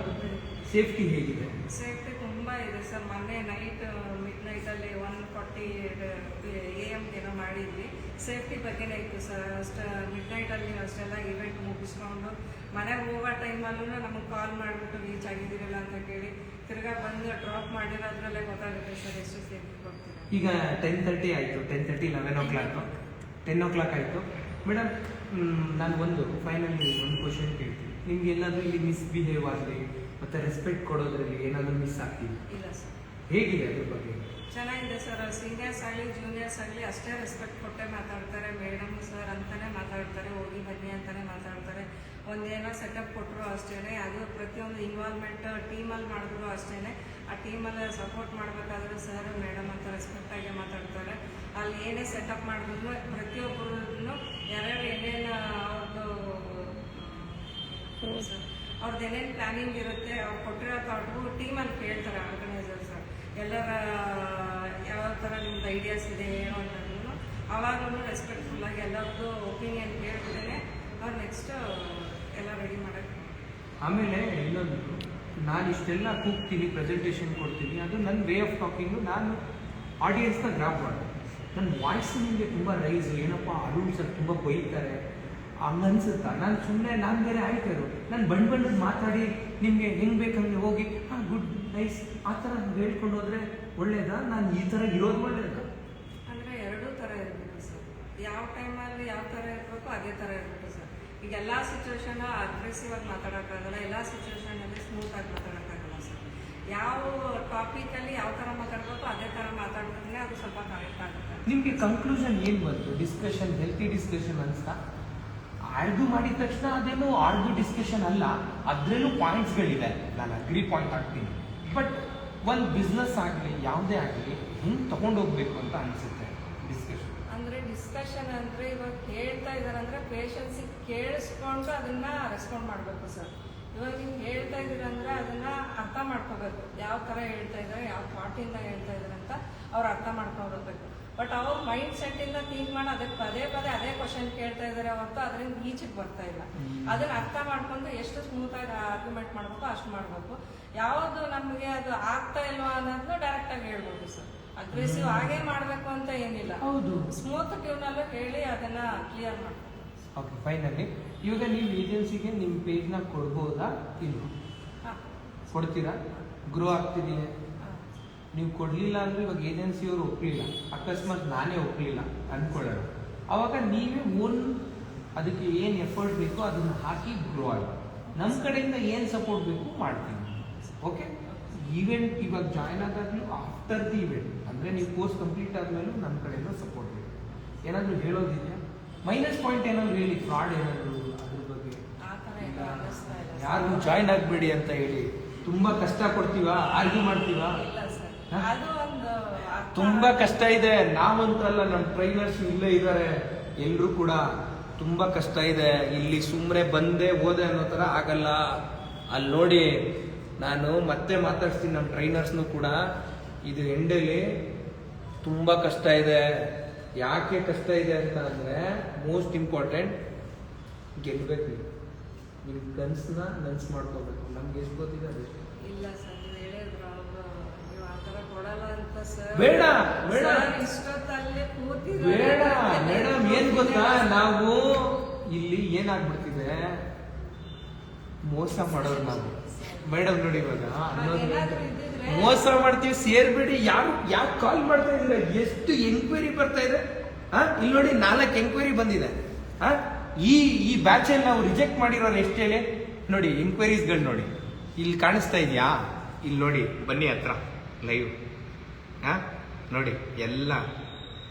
ಸೇಫ್ಟಿ ಹೇಗಿದೆ? ಸೇಫ್ಟಿ ತುಂಬ ಇದೆ ಸರ್. ಮೊನ್ನೆ ನೈಟ್ ಮಿಡ್ ನೈಟಲ್ಲಿ ಒನ್ ಫಾರ್ಟಿ ಎ ಎಮ್ಗೆ ಏನೋ ಮಾಡಿದ್ವಿ. ಸೇಫ್ಟಿ ಬಗ್ಗೆನೇ ಇತ್ತು ಸರ್. ಅಷ್ಟು ಮಿಡ್ ನೈಟಲ್ಲಿ ಅಷ್ಟೆಲ್ಲ ಇವೆಂಟ್ ಮುಗಿಸ್ಕೊಂಡು ಮನೆಗೆ ಹೋಗೋ ಟೈಮಲ್ಲೂ ನಮಗೆ ಕಾಲ್ ಮಾಡಿಬಿಟ್ಟು ರೀಚ್ ಆಗಿದ್ದೀರಲ್ಲ ಅಂತ ಕೇಳಿ ತಿರ್ಗಾ ಬಂದು ಡ್ರಾಪ್ ಮಾಡಿರೋದ್ರಲ್ಲೇ ಗೊತ್ತಾಗುತ್ತೆ ಸರ್ ಎಷ್ಟು ಸೇಫ್ಟಿ ಕೊಡ್ತೀವಿ ಈಗ ಟೆನ್ ತರ್ಟಿ ಆಯಿತು. Ten thirty eleven o'clock ten o'clock ಆಯಿತು. ಮೇಡಮ್ ನಾನು ಒಂದು ಫೈನಲಿ ಒಂದು ಕ್ವಶನ್ ಕೇಳ್ತೀನಿ. ನಿಮ್ಗೆ ಎಲ್ಲಾದರೂ ಇಲ್ಲಿ ಮಿಸ್ಬಿಹೇವ್ ಆಗಲಿ ಮತ್ತು ರೆಸ್ಪೆಕ್ಟ್ ಕೊಡೋದ್ರಲ್ಲಿ ಏನಾದರೂ ಮಿಸ್ ಆಗ್ತಿದೆ ಇಲ್ಲ ಸರ್ ಹೇಗಿದೆ ಅದ್ರ ಬಗ್ಗೆ? ಚೆನ್ನಾಗಿದೆ ಸರ್ ಸೀನಿಯರ್ಸ್ ಆಗಲಿ ಜೂನಿಯರ್ಸ್ ಆಗಲಿ ಅಷ್ಟೇ ರೆಸ್ಪೆಕ್ಟ್ ಕೊಟ್ಟೆ ಮಾತಾಡ್ತಾರೆ. ಮೇಡಮ್ ಸರ್ ಅಂತಾನೆ ಮಾತಾಡ್ತಾರೆ. ಹೋಗಿ ಬನ್ನಿ ಅಂತಾನೆ ಮಾತಾಡ್ತಾರೆ. ಒಂದೇನೋ ಸೆಟಪ್ ಕೊಟ್ಟರು ಅಷ್ಟೇ ಅದು ಪ್ರತಿಯೊಂದು ಇನ್ವಾಲ್ವ್ಮೆಂಟ್ ಟೀಮಲ್ಲಿ ಮಾಡಿದ್ರು ಅಷ್ಟೇ ಆ ಟೀಮಲ್ಲಿ ಸಪೋರ್ಟ್ ಮಾಡಬೇಕಾದ್ರೆ ಸರ್ ಮೇಡಮ್ ಅಂತ ರೆಸ್ಪೆಕ್ಟಾಗಿ ಮಾತಾಡ್ತಾರೆ. ಅಲ್ಲಿ ಏನೇ ಸೆಟಪ್ ಮಾಡಿದ್ರು ಪ್ರತಿಯೊಬ್ಬರು ಯಾರ್ಯಾರು ಏನೇನು ಅವ್ರದ್ದು ಅವ್ರದ್ದು ಏನೇನು ಪ್ಲಾನಿಂಗ್ ಇರುತ್ತೆ, ಅವ್ರು ಕೊಟ್ಟಿರೋ ಥಾಟ್ಗೂ ಟೀಮಲ್ಲಿ ಕೇಳ್ತಾರೆ ಆರ್ಗನೈಸರ್ಸ್ ಎಲ್ಲರ ಯಾವ ಥರ ನಿಮ್ದು ಐಡಿಯಾಸ್ ಇದೆ, ಏನು ಅನ್ನೋದನ್ನು ಅವಾಗಲೂ ರೆಸ್ಪೆಕ್ಟ್ಫುಲ್ಲಾಗಿ ಎಲ್ಲರದ್ದು ಒಪಿನಿಯನ್ ಕೇಳ್ಬಿಟ್ಟೇ ಅವ್ರು ನೆಕ್ಸ್ಟ್ ಎಲ್ಲ ರೆಡಿ ಮಾಡೋಕ್ಕೆ ಆಮೇಲೆ ಇನ್ನೊಂದು, ನಾನು ಇಷ್ಟೆಲ್ಲ ಕೂಗ್ತೀನಿ ಪ್ರೆಸೆಂಟೇಷನ್ ಕೊಡ್ತೀನಿ, ಅದು ನನ್ನ ವೇ ಆಫ್ ಟಾಕಿಂಗು ನಾನು ಆಡಿಯನ್ಸ್ನ ಗ್ರಾಪ್ ಮಾಡೋದು ನನ್ನ ವಾಯ್ಸ್ ನಿಮಗೆ ತುಂಬ ರೈಸ್ ಏನಪ್ಪ, ಅರುಣ್ ಸರ್ ತುಂಬ ಬೈತಾರೆ ಹಂಗನ್ಸುತ್ತಾ? ನಾನು ಸುಮ್ಮನೆ ನಾನು ಬೇರೆ ಆಯ್ತಾರು. ನಾನು ಬಣ್ಣ ಬಣ್ಣದ ಮಾತಾಡಿ ನಿಮಗೆ ಹೆಂಗೆ ಬೇಕಂಗೆ ಹೋಗಿ ಹಾಂ ಗುಡ್ ನೈಸ್. ಆ ಥರ ಹೇಳ್ಕೊಂಡು ಹೋದ್ರೆ ಒಳ್ಳೇದಾ? ನಾನು ಈ ಥರ ಇರೋದು ಒಳ್ಳೇದಾ? ಅಂದರೆ ಎರಡೂ ಥರ ಇರಬೇಕು ಸರ್. ಯಾವ ಟೈಮಲ್ಲಿ ಯಾವ ಥರ ಇರಬೇಕು ಅದೇ ಥರ ಇರಬೇಕು ಸರ್. ಈಗ ಎಲ್ಲ ಸಿಚುವೇಶನ್ ಅಗ್ರೆಸಿವ್ ಆಗಿ ಮಾತಾಡೋಕ್ಕಾಗಲ್ಲ ಎಲ್ಲ ಸಿಚುವೇಶನಲ್ಲಿ ಸ್ಮೂತ್ ಆಗಿ ಮಾತಾಡೋಕ್ಕಾಗಲ್ಲ ಸರ್. ಯಾವ ಟಾಪಿಕಲ್ಲಿ ಯಾವ ಥರ ಮಾತಾಡಬೇಕು ಅದೇ ಥರ ಮಾತಾಡಿದ್ರೆ ಅದು ಸ್ವಲ್ಪ ಕರೆಕ್ಟ್ ಆಗುತ್ತೆ. ನಿಮಗೆ ಕನ್ಕ್ಲೂಷನ್ ಏನು ಬಂತು? ಡಿಸ್ಕಷನ್ ಹೆಲ್ತಿ ಡಿಸ್ಕಷನ್ ಅನ್ಸ್ತಾ? ಆರ್ಗ್ಯೂ ಮಾಡಿದ ತಕ್ಷಣ ಅದೇನು ಆರ್ಗ್ಯೂ ಡಿಸ್ಕಷನ್ ಅಲ್ಲ, ಅದ್ರಲ್ಲೂ ಪಾಯಿಂಟ್ಸ್ಗಳಿದೆ ನಾನು ಅಗ್ರಿ ಪಾಯಿಂಟ್ ಹಾಕ್ತೀನಿ. ಬಟ್ ಒಂದು ಬಿಸ್ನೆಸ್ ಆಗಲಿ, ಯಾವುದೇ ಆಗಲಿ, ಹಿಂಗೆ ತಗೊಂಡು ಹೋಗ್ಬೇಕು ಅಂತ ಅನಿಸುತ್ತೆ ಡಿಸ್ಕಷನ್ ಅಂದ್ರೆ ಡಿಸ್ಕಷನ್ ಅಂದ್ರೆ ಇವಾಗ ಹೇಳ್ತಾ ಇದಾರೆ, ಅಂದ್ರೆ ಪೇಷನ್ಸಿಗೆ ಕೇಳಿಸ್ಕೊಂಡು ಅದನ್ನ ರೆಸ್ಪಾಂಡ್ ಮಾಡಬೇಕು ಸರ್. ಇವಾಗ ನೀವು ಹೇಳ್ತಾ ಇದ್ದೀರ ಅಂದ್ರೆ ಅದನ್ನ ಅರ್ಥ ಮಾಡ್ಕೋಬೇಕು. ಯಾವ ಥರ ಹೇಳ್ತಾ ಇದ್ದಾರೆ ಯಾವ ಥಾಟಿಂದ ಹೇಳ್ತಾ ಇದ್ದಾರೆ ಅಂತ ಅವ್ರು ಅರ್ಥ ಮಾಡ್ಕೊಬೇಕು ಬಟ್ ಅವ್ರ ಮೈಂಡ್ ಸೆಟ್ ಇಂದ ಥಿಂಕ್ ಮಾಡಿ ಅದಕ್ಕೆ ಪದೇ ಪದೇ ಅದೇ ಕ್ವಶನ್ ಕೇಳ್ತಾ ಇದಾರೆ ಹೊರತು ಅದರಿಂದ ಈಚೆಗೆ ಬರ್ತಾ ಇಲ್ಲ. ಅದನ್ನ ಅರ್ಥ ಮಾಡ್ಕೊಂಡು ಎಷ್ಟು ಸ್ಮೂತ್ ಆಗಿ ಆರ್ಗ್ಯುಮೆಂಟ್ ಮಾಡ್ಬೇಕು ಅಷ್ಟು ಮಾಡ್ಬೇಕು. ಯಾವುದು ನಮಗೆ ಅದು ಆಗ್ತಾ ಇಲ್ವಾ ಅನ್ನೋದನ್ನ ಡೈರೆಕ್ಟ್ ಆಗಿ ಹೇಳ್ಬೋದು ಸರ್. ಅಗ್ರೆಸಿವ್ ಆಗೇ ಮಾಡ್ಬೇಕು ಅಂತ ಏನಿಲ್ಲ. ಹೌದು. ಸ್ಮೂತ್ ಟ್ಯೂನಲ್ಲೂ ಹೇಳಿ ಅದನ್ನ ಕ್ಲಿಯರ್ ಮಾಡ್ಬೇಕು ಓಕೆ ಫೈನಲಿ ಇವಾಗ ನೀವು ಏಜೆನ್ಸಿಗೆ ನಿಮ್ಮ ನ ಕೊಡ್ಬೋದಾ? ಇಲ್ವಾ. ಕೊಡ್ತೀರಾ? ಗ್ರೋ ಆಗ್ತಿದೆಯಾ. ನೀವು ಕೊಡಲಿಲ್ಲ ಅಂದರೆ ಇವಾಗ ಏಜೆನ್ಸಿಯವರು ಒಪ್ಪಲಿಲ್ಲ ಅಕಸ್ಮಾತ್ ನಾನೇ ಒಪ್ಪಲಿಲ್ಲ ಅಂದ್ಕೊಳ್ಳೋಣ ಅವಾಗ ನೀವೇ ಓನ್ ಅದಕ್ಕೆ ಏನು ಎಫರ್ಟ್ ಬೇಕೋ ಅದನ್ನು ಹಾಕಿ ಗ್ರೋ ಆಗಿ. ನಮ್ಮ ಕಡೆಯಿಂದ ಏನು ಸಪೋರ್ಟ್ ಬೇಕು ಮಾಡ್ತೀನಿ. ಓಕೆ ಈವೆಂಟ್ ಇವಾಗ ಜಾಯ್ನ್ ಆದಾಗಲೂ ಆಫ್ಟರ್ ದಿ ಇವೆಂಟ್ ಅಂದರೆ ನೀವು ಕೋರ್ಸ್ ಕಂಪ್ಲೀಟ್ ಆದಮೇಲೂ ನಮ್ಮ ಕಡೆಯಿಂದ ಸಪೋರ್ಟ್ ಬೇಕು. ಏನಾದರೂ ಹೇಳೋದಿದೆಯಾ ಮೈನಸ್ ಪಾಯಿಂಟ್ ಏನಾದರೂ ಹೇಳಿ ಫ್ರಾಡ್ ಏನಾದರೂ ಅದ್ರ ಬಗ್ಗೆ. ಆ ಥರ ಎಲ್ಲ ಅನ್ನಿಸ್ತಾ ಇಲ್ಲ ಸರ್. ಯಾರು ಜಾಯ್ನ್ ಆಗಬೇಡಿ ಅಂತ ಹೇಳಿ. ತುಂಬ ಕಷ್ಟ ಕೊಡ್ತೀವಾ? ಆರ್ಗ್ಯೂ ಮಾಡ್ತೀವಾ? ತುಂಬಾ ಕಷ್ಟ ಇದೆ. ನಾವಂತಲ್ಲ ನಮ್ಮ ಟ್ರೈನರ್ಸ್ ಇಲ್ಲೇ ಇದ್ದಾರೆ ಎಲ್ರು ಕೂಡ ತುಂಬಾ ಕಷ್ಟ ಇದೆ. ಇಲ್ಲಿ ಸುಮ್ಮನೆ ಬಂದೆ ಹೋದೆ ಅನ್ನೋ ತರ ಆಗಲ್ಲ. ಅಲ್ಲಿ ನೋಡಿ, ನಾನು ಮತ್ತೆ ಮಾತಾಡ್ತೀನಿ ನಮ್ಮ ಟ್ರೈನರ್ಸ್ನು ಕೂಡ. ಇದು ಎಂಡಲ್ಲಿ ತುಂಬಾ ಕಷ್ಟ ಇದೆ. ಯಾಕೆ ಕಷ್ಟ ಇದೆ ಅಂತ ಅಂದ್ರೆ ಮೋಸ್ಟ್ ಇಂಪಾರ್ಟೆಂಟ್ ಗೆಲ್ಬೇಕು. ನೀವು ನಿಮ್ ಕನ್ಸ್ನ ನನ್ಸ್ ಮಾಡ್ಕೋಬೇಕು. ನಮ್ಗೆ ಎಷ್ಟು ಗೊತ್ತಿದೆ ಅದೆಷ್ಟು ಇಲ್ಲ ಸರ್ ನೀವು ಹೇಳಿದ್ರು ಅವರು ನೀವು ಆ ಥರ ಕೊಡಲ್ಲ ಅಂತ ಸರ್ ಬೇಡ, ಬೇಡ. ಬೇಡ ಮೇಡಮ್ ಏನ್ ಗೊತ್ತಾ? ನಾವು ಇಲ್ಲಿ ಏನಾಗ್ಬಿಡ್ತಿದೆ? ಮೋಸ ಮಾಡೋರು ನಾವು. ಮೇಡಮ್ ನೋಡಿ ಇವಾಗ ಮೋಸ ಮಾಡ್ತೀವಿ ಸೇರ್ಬೇಡಿ. ಯಾರು ಯಾಕೆ ಕಾಲ್ ಮಾಡ್ತಾ ಇದ್ರೆ ಎಷ್ಟು ಎಂಕ್ವೈರಿ ಬರ್ತಾ ಇದೆ? ಹಾ ಇಲ್ಲಿ ನೋಡಿ ನಾಲ್ಕು ಎಂಕ್ವೈರಿ ಬಂದಿದೆ. ಹಾ ಈ ಈ ಬ್ಯಾಚ್ ಅಲ್ಲಿ ನಾವು ರಿಜೆಕ್ಟ್ ಮಾಡಿರೋರು ಎಷ್ಟು ಹೇಳಿ? ನೋಡಿ ಎಂಕ್ವೈರೀಸ್ಗಳು ನೋಡಿ. ಇಲ್ಲಿ ಕಾಣಿಸ್ತಾ ಇದೆಯಾ? ಇಲ್ಲಿ ನೋಡಿ ಬನ್ನಿ ಹತ್ರ ಲೈವ್ ಹಾ? ನೋಡಿ ಎಲ್ಲ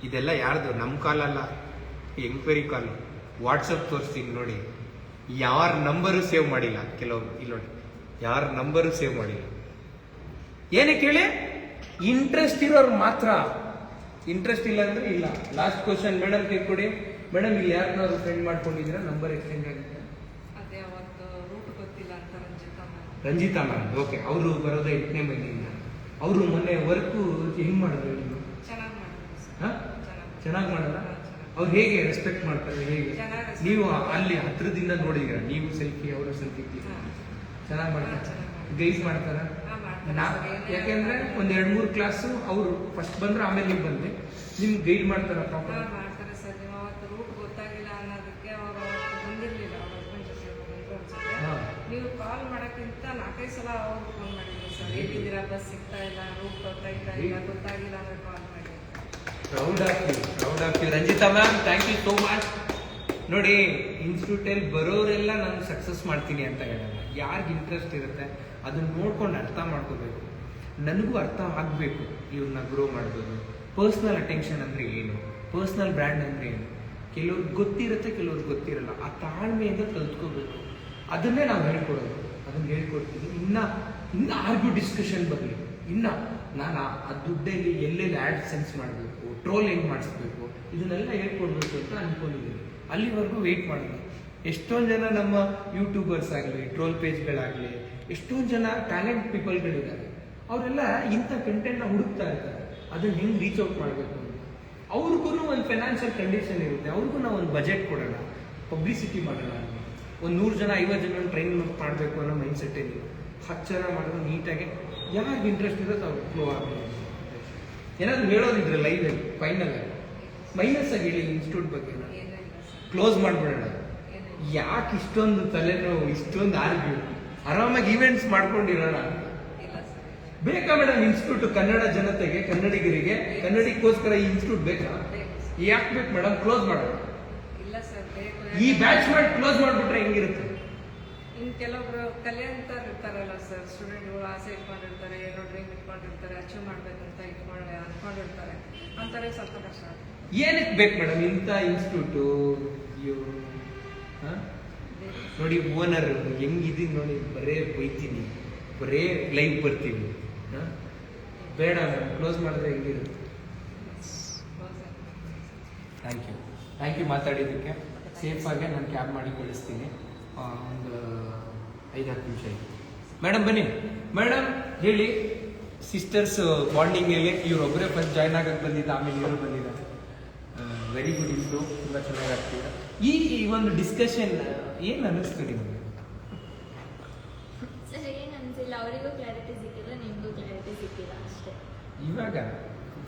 ಇದೆಲ್ಲ ಯಾರ್ದು? ನಮ್ಮ ಕಾಲಲ್ಲ ಎಂಕ್ವೈರಿ ಕಾಲ್ ವಾಟ್ಸಪ್ ತೋರಿಸ್ತೀನಿ ನೋಡಿ. ಯಾರ ನಂಬರು ಸೇವ್ ಮಾಡಿಲ್ಲ? ಕೆಲವರು ಇಲ್ಲಿ ನೋಡಿ. ಯಾರ ನಂಬರು ಸೇವ್ ಮಾಡಿಲ್ಲ. ಏನಕ್ಕೆ ಹೇಳಿ ಇಂಟ್ರೆಸ್ಟ್ ಇರೋರು ಮಾತ್ರ. ಇಂಟ್ರೆಸ್ಟ್ ಇಲ್ಲ ಅಂದ್ರೆ ಇಲ್ಲ. ಲಾಸ್ಟ್ ಕ್ವಶನ್ ಮೇಡಮ್ ಕೈ ಕೊಡಿ. ಮೇಡಮ್ ಇಲ್ಲಿ ಯಾರನ್ನಾದ್ರು ಫ್ರೆಂಡ್ ಮಾಡ್ಕೊಂಡಿದ್ದೀರಾ? ನಂಬರ್ ಎಕ್ಸ್ಚೇಂಜ್ ಆಗಿದೆ ರಂಜಿತಾ ಮ್ಯಾಮ್ ಓಕೆ ಅವರು ಬರೋದೇ ಎಂಟನೇ ಮೈನಿಂದ ಅವರು ಮೊನ್ನೆ ವರ್ಕು ಹೆಂಗ್ ಮಾಡಿದ್ರು ನೀವು? ಚೆನ್ನಾಗಿ ಮಾಡಲ್ಲ? ಅವ್ರು ಹೇಗೆ ರೆಸ್ಪೆಕ್ಟ್ ಮಾಡ್ತಾರೆ ಹೇಗೆ? ನೀವು. ಅಲ್ಲಿ ಹತ್ರದಿಂದ ನೋಡಿದ್ರ ನೀವು ಸೆಲ್ಫಿ ಅವರು ಸೆಲ್ಫಿ. ಚೆನ್ನಾಗಿ ಮಾಡ್ತಾರೆ. ಗೈಸ್ ಮಾಡ್ತಾರೆ. ಯಾಕೆಂದ್ರೆ ಒಂದ್ ಎರಡ್ ಮೂರು ಕ್ಲಾಸ್ ಅವರು ಫಸ್ಟ್ ಬಂದ್ರೆ ಆಮೇಲೆ ನೀವು ಬಂದೆ ನಿಮ್ ಗೈಡ್ ಮಾಡ್ತಾರ ಪ್ರಾಪರ್ ಮಾಡ್ತಾರೆ ಸರ್. ನೀವು ಕಾಲ್ ಮಾಡೋಕ್ಕಿಂತ ನಾಲ್ಕೈದು ಸಲ ಅವ್ರು ಫೋನ್ ಮಾಡಿದ್ರು. ಸರ್ ಹೇಗಿದ್ದೀರಾ ಬಸ್ ಸಿಗ್ತಾ ಇಲ್ಲ ರೂಟ್ ಗೊತ್ತಾಗ್ತಾ ಇಲ್ಲ ಗೊತ್ತಾಗಿಲ್ಲ ಅಂದ್ರೆ ಕಾಲ್ ಮಾಡಿ proud of you proud of you Ranjita ma'am thank you so much ನೋಡಿ ಇನ್ಸ್ಟಿಟ್ಯೂಟಲ್ಲಿ ಬರೋರೆಲ್ಲ ನಾನು ಸಕ್ಸಸ್ ಮಾಡ್ತೀನಿ ಅಂತ ಹೇಳಲ್ಲ. ಯಾರಿಗೆ ಇಂಟ್ರೆಸ್ಟ್ ಇರುತ್ತೆ ಅದನ್ನ ನೋಡ್ಕೊಂಡು ಅರ್ಥ ಮಾಡ್ಕೋಬೇಕು. ನನಗೂ ಅರ್ಥ ಆಗಬೇಕು ಇವ್ರನ್ನ ಗ್ರೋ ಮಾಡ್ಬೋದು. ಪರ್ಸ್ನಲ್ ಅಟೆನ್ಷನ್ ಅಂದರೆ ಏನು? ಪರ್ಸ್ನಲ್ ಬ್ರ್ಯಾಂಡ್ ಅಂದರೆ ಏನು? ಕೆಲವ್ರಿಗೆ ಗೊತ್ತಿರುತ್ತೆ ಕೆಲವ್ರಿಗೆ ಗೊತ್ತಿರಲ್ಲ. ಆ ತಾಳ್ಮೆಯಿಂದ ಕಲ್ತ್ಕೋಬೇಕು ಅದನ್ನೇ ನಾವು ಹೇಳ್ಕೊಡೋದು. ಅದನ್ನ ಹೇಳ್ಕೊಡ್ತೀವಿ. ಇನ್ನ ಇನ್ನ ಆರ್ಗ್ಯೂ ಡಿಸ್ಕಷನ್ ಬರಲಿ ಇನ್ನ ನಾನು ಆ- ದುಡ್ಡಲ್ಲಿ ಎಲ್ಲೆಲ್ಲಿ ಆ್ಯಡ್ ಸೆನ್ಸ್ ಮಾಡಬೇಕು ಟ್ರೋಲ್ ಹೆಂಗೆ ಮಾಡಿಸ್ಬೇಕು, ಇದನ್ನೆಲ್ಲ ಹೇಳ್ಕೊಡ್ಬೇಕು ಅಂತ ಅನ್ಕೊಂಡಿದ್ದೀನಿ. ಅಲ್ಲಿವರೆಗೂ ವೆಯ್ಟ್ ಮಾಡೋಣ. ಎಷ್ಟೊಂದು ಜನ ನಮ್ಮ ಯೂಟ್ಯೂಬರ್ಸ್ ಆಗಲಿ ಟ್ರೋಲ್ ಪೇಜ್ಗಳಾಗಲಿ ಎಷ್ಟೊಂದು ಜನ ಟ್ಯಾಲೆಂಟ್ ಪೀಪಲ್ಗಳಿದ್ದಾರೆ ಅವರೆಲ್ಲ ಇಂಥ ಕಂಟೆಂಟ್ನ ಹುಡುಕ್ತಾ ಇರ್ತಾರೆ. ಅದನ್ನ ಹೆಂಗೆ ರೀಚ್ ಔಟ್ ಮಾಡಬೇಕು ಅಂತ. ಅವ್ರಿಗೂ ಒಂದು ಫೈನಾನ್ಷಿಯಲ್ ಕಂಡೀಷನ್ ಇರುತ್ತೆ. ಅವ್ರಿಗೂ ನಾವು ಒಂದು ಬಜೆಟ್ ಕೊಡೋಣ ಪಬ್ಲಿಸಿಟಿ ಮಾಡೋಣ ಒಂದು ನೂರು ಜನ ಐವತ್ತು ಜನ ಟ್ರೈನ್ ಮಾಡಬೇಕು ಅನ್ನೋ ಮೈಂಡ್ ಸೆಟ್ ಏನಿಲ್ಲ. ಜನ ಮಾಡೋದು ನೀಟಾಗಿ. ಯಾರಿಗೆ ಇಂಟ್ರೆಸ್ಟ್ ಇದೆ ಅವ್ರು ಫ್ಲೋ ಆಗಬೇಕು ಏನಾದ್ರು ಹೇಳೋದಿದ್ರೆ ಲೈವಲ್ಲಿ ಫೈನಲ್ ಆಗಿ ಮೈನಸ್ ಆಗಿ ಹೇಳಿ ಇನ್ಸ್ಟಿಟ್ಯೂಟ್ ಬಗ್ಗೆ ಕ್ಲೋಸ್ ಮಾಡ್ಬಿಡೋಣ. ಯಾಕೆ ಇಷ್ಟೊಂದು ತಲೆನೋವು ಇಷ್ಟೊಂದು ಆರ್ಗ್ಯೂ? ಆರಾಮಾಗಿ ಈವೆಂಟ್ಸ್ ಮಾಡ್ಕೊಂಡಿರೋಣ. ಬೇಕಾ ಮೇಡಮ್ ಇನ್ಸ್ಟಿಟ್ಯೂಟ್ ಕನ್ನಡ ಜನತೆಗೆ ಕನ್ನಡಿಗರಿಗೆ? ಕನ್ನಡಿಗೋಸ್ಕರ ಈ ಇನ್ಸ್ಟಿಟ್ಯೂಟ್ ಬೇಕಾ? ಯಾಕೆ ಬೇಕು ಮೇಡಮ್ ಕ್ಲೋಸ್ ಮಾಡೋಣ. ಈ ಬ್ಯಾಚ್ ಮಾಡಿ ಕ್ಲೋಸ್ ಮಾಡಿಬಿಟ್ರೆ ಹೆಂಗಿರುತ್ತೆ? ಇನ್ನು ಕೆಲವೊಬ್ರು ಕಲಿಯಂತರ್ ಇರ್ತಾರಲ್ಲ ಸರ್ ಸ್ಟೂಡೆಂಟ್ಗಳು ಆಸೆ ಇಟ್ಕೊಂಡಿರ್ತಾರೆ, ಏನೋ ಡ್ರೀಮ್ ಇಟ್ಕೊಂಡಿರ್ತಾರೆ ಅಚೀವ್ ಮಾಡ್ಬೇಕಂತ ಇಟ್ಕೊಂಡು, ಅನ್ಕೊಂಡಿರ್ತಾರೆ ಅಂತಾರೆ ಸ್ವಲ್ಪ ಕಷ್ಟ. ಏನಕ್ಕೆ ಬೇಕು ಮೇಡಮ್ ಇಂಥ ಇನ್ಸ್ಟಿಟ್ಯೂಟು ಬೇಕು. ನೋಡಿ ಓನರ್ ಹೆಂಗಿದೀನಿ ನೋಡಿ, ಬರೇ ಬೈತೀನಿ, ಬರೇ ಲೈವ್ ಬರ್ತೀನಿ? ಬೇಡ ಮೇಡಮ್ ಕ್ಲೋಸ್ ಮಾಡಿದ್ರೆ ಹೆಂಗಿರುತ್ತೆ ಥ್ಯಾಂಕ್ ಯು ಥ್ಯಾಂಕ್ ಯು ಮಾತಾಡಿದ್ದಕ್ಕೆ ಸೇಫಾಗಿ ನಾನು ಕ್ಯಾಬ್ ಮಾಡಿ ಕಳಿಸ್ತೀನಿ ಒಂದು ಐದು ಹತ್ತು ನಿಮಿಷ ಆಯಿತು. ಮೇಡಮ್ ಬನ್ನಿ. ಮೇಡಮ್ ಹೇಳಿ ಸಿಸ್ಟರ್ಸ್ ಬಾಂಡಿಂಗ್ ಮೇಲೆ ಇವ್ರೊಬ್ಬರೇ ಫಸ್ಟ್ ಜಾಯ್ನ್ ಆಗಕ್ಕೆ ಬಂದಿದ್ದ ಆಮೇಲೆ ಇವರು ಬಂದಿದ್ದಾರೆ. ವೆರಿ ಗುಡ್ ಇಂಪ್ರೂವ್ ತುಂಬ ಚೆನ್ನಾಗಿ ಆಗ್ತಿದೆ ಈ ಒಂದು ಡಿಸ್ಕಷನ್ ಏನು ಅನ್ನಿಸ್ತು ನಿಮಗೆ? ಅಲ್ಲಿ ಅವರಿಗೂ ಕ್ಲಾರಿಟಿ ಸಿಕ್ಕಿಲ್ಲ ನಿಮಗೂ ಕ್ಲಾರಿಟಿ ಸಿಕ್ಕಿಲ್ಲ ಅಷ್ಟೇ. ಇವಾಗ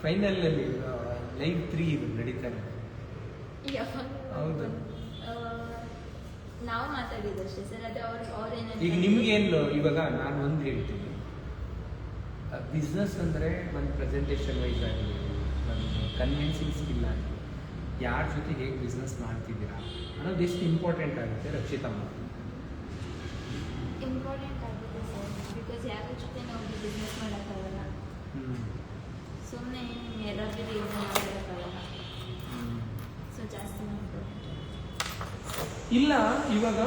ಫೈನಲಲ್ಲಿ ಲೈವ್ ತ್ರೀ ಇದು ನಡೀತಾ ಇದೆ. ಯಾವಾಗ ಹೌದು. ಆ, ಮಾತಾಡಿದ್ದು ಅಷ್ಟೇ ಸರ್ ಅದು ಅವ್ರು ಅವ್ರೇನ ಈಗ ನಿಮ್ಗೇನು ಇವಾಗ ನಾನು ಒಂದು ಹೇಳ್ತೀನಿ. ಬಿಸ್ನೆಸ್ ಅಂದರೆ ಒಂದು ಪ್ರೆಸೆಂಟೇಷನ್ ವೈಸ್ ಆಗಲಿ ಒಂದು ಕನ್ವಿನ್ಸಿಂಗ್ ಸ್ಕಿಲ್ ಆಗಲಿ ಯಾರ ಜೊತೆ ಹೇಗೆ ಬಿಸ್ನೆಸ್ ಮಾಡ್ತಿದ್ದೀರಾ ಅನ್ನೋದು ಎಷ್ಟು ಇಂಪಾರ್ಟೆಂಟ್ ಆಗುತ್ತೆ ರಕ್ಷಿತಮ್ಮ? ಇಂಪಾರ್ಟೆಂಟ್ ಆಗುತ್ತೆ ಸರ್ ಬಿಕಾಸ್ ಯಾರ ಜೊತೆ ನಾವು ಬಿಸ್ನೆಸ್ ಮಾಡೋಕ್ಕಾಗಲ್ಲ ಸುಮ್ಮನೆ ಎಲ್ಲರಿಗೂ ಮಾಡೋಕ್ಕಾಗಲ್ಲ ಇಲ್ಲ ಇವಾಗ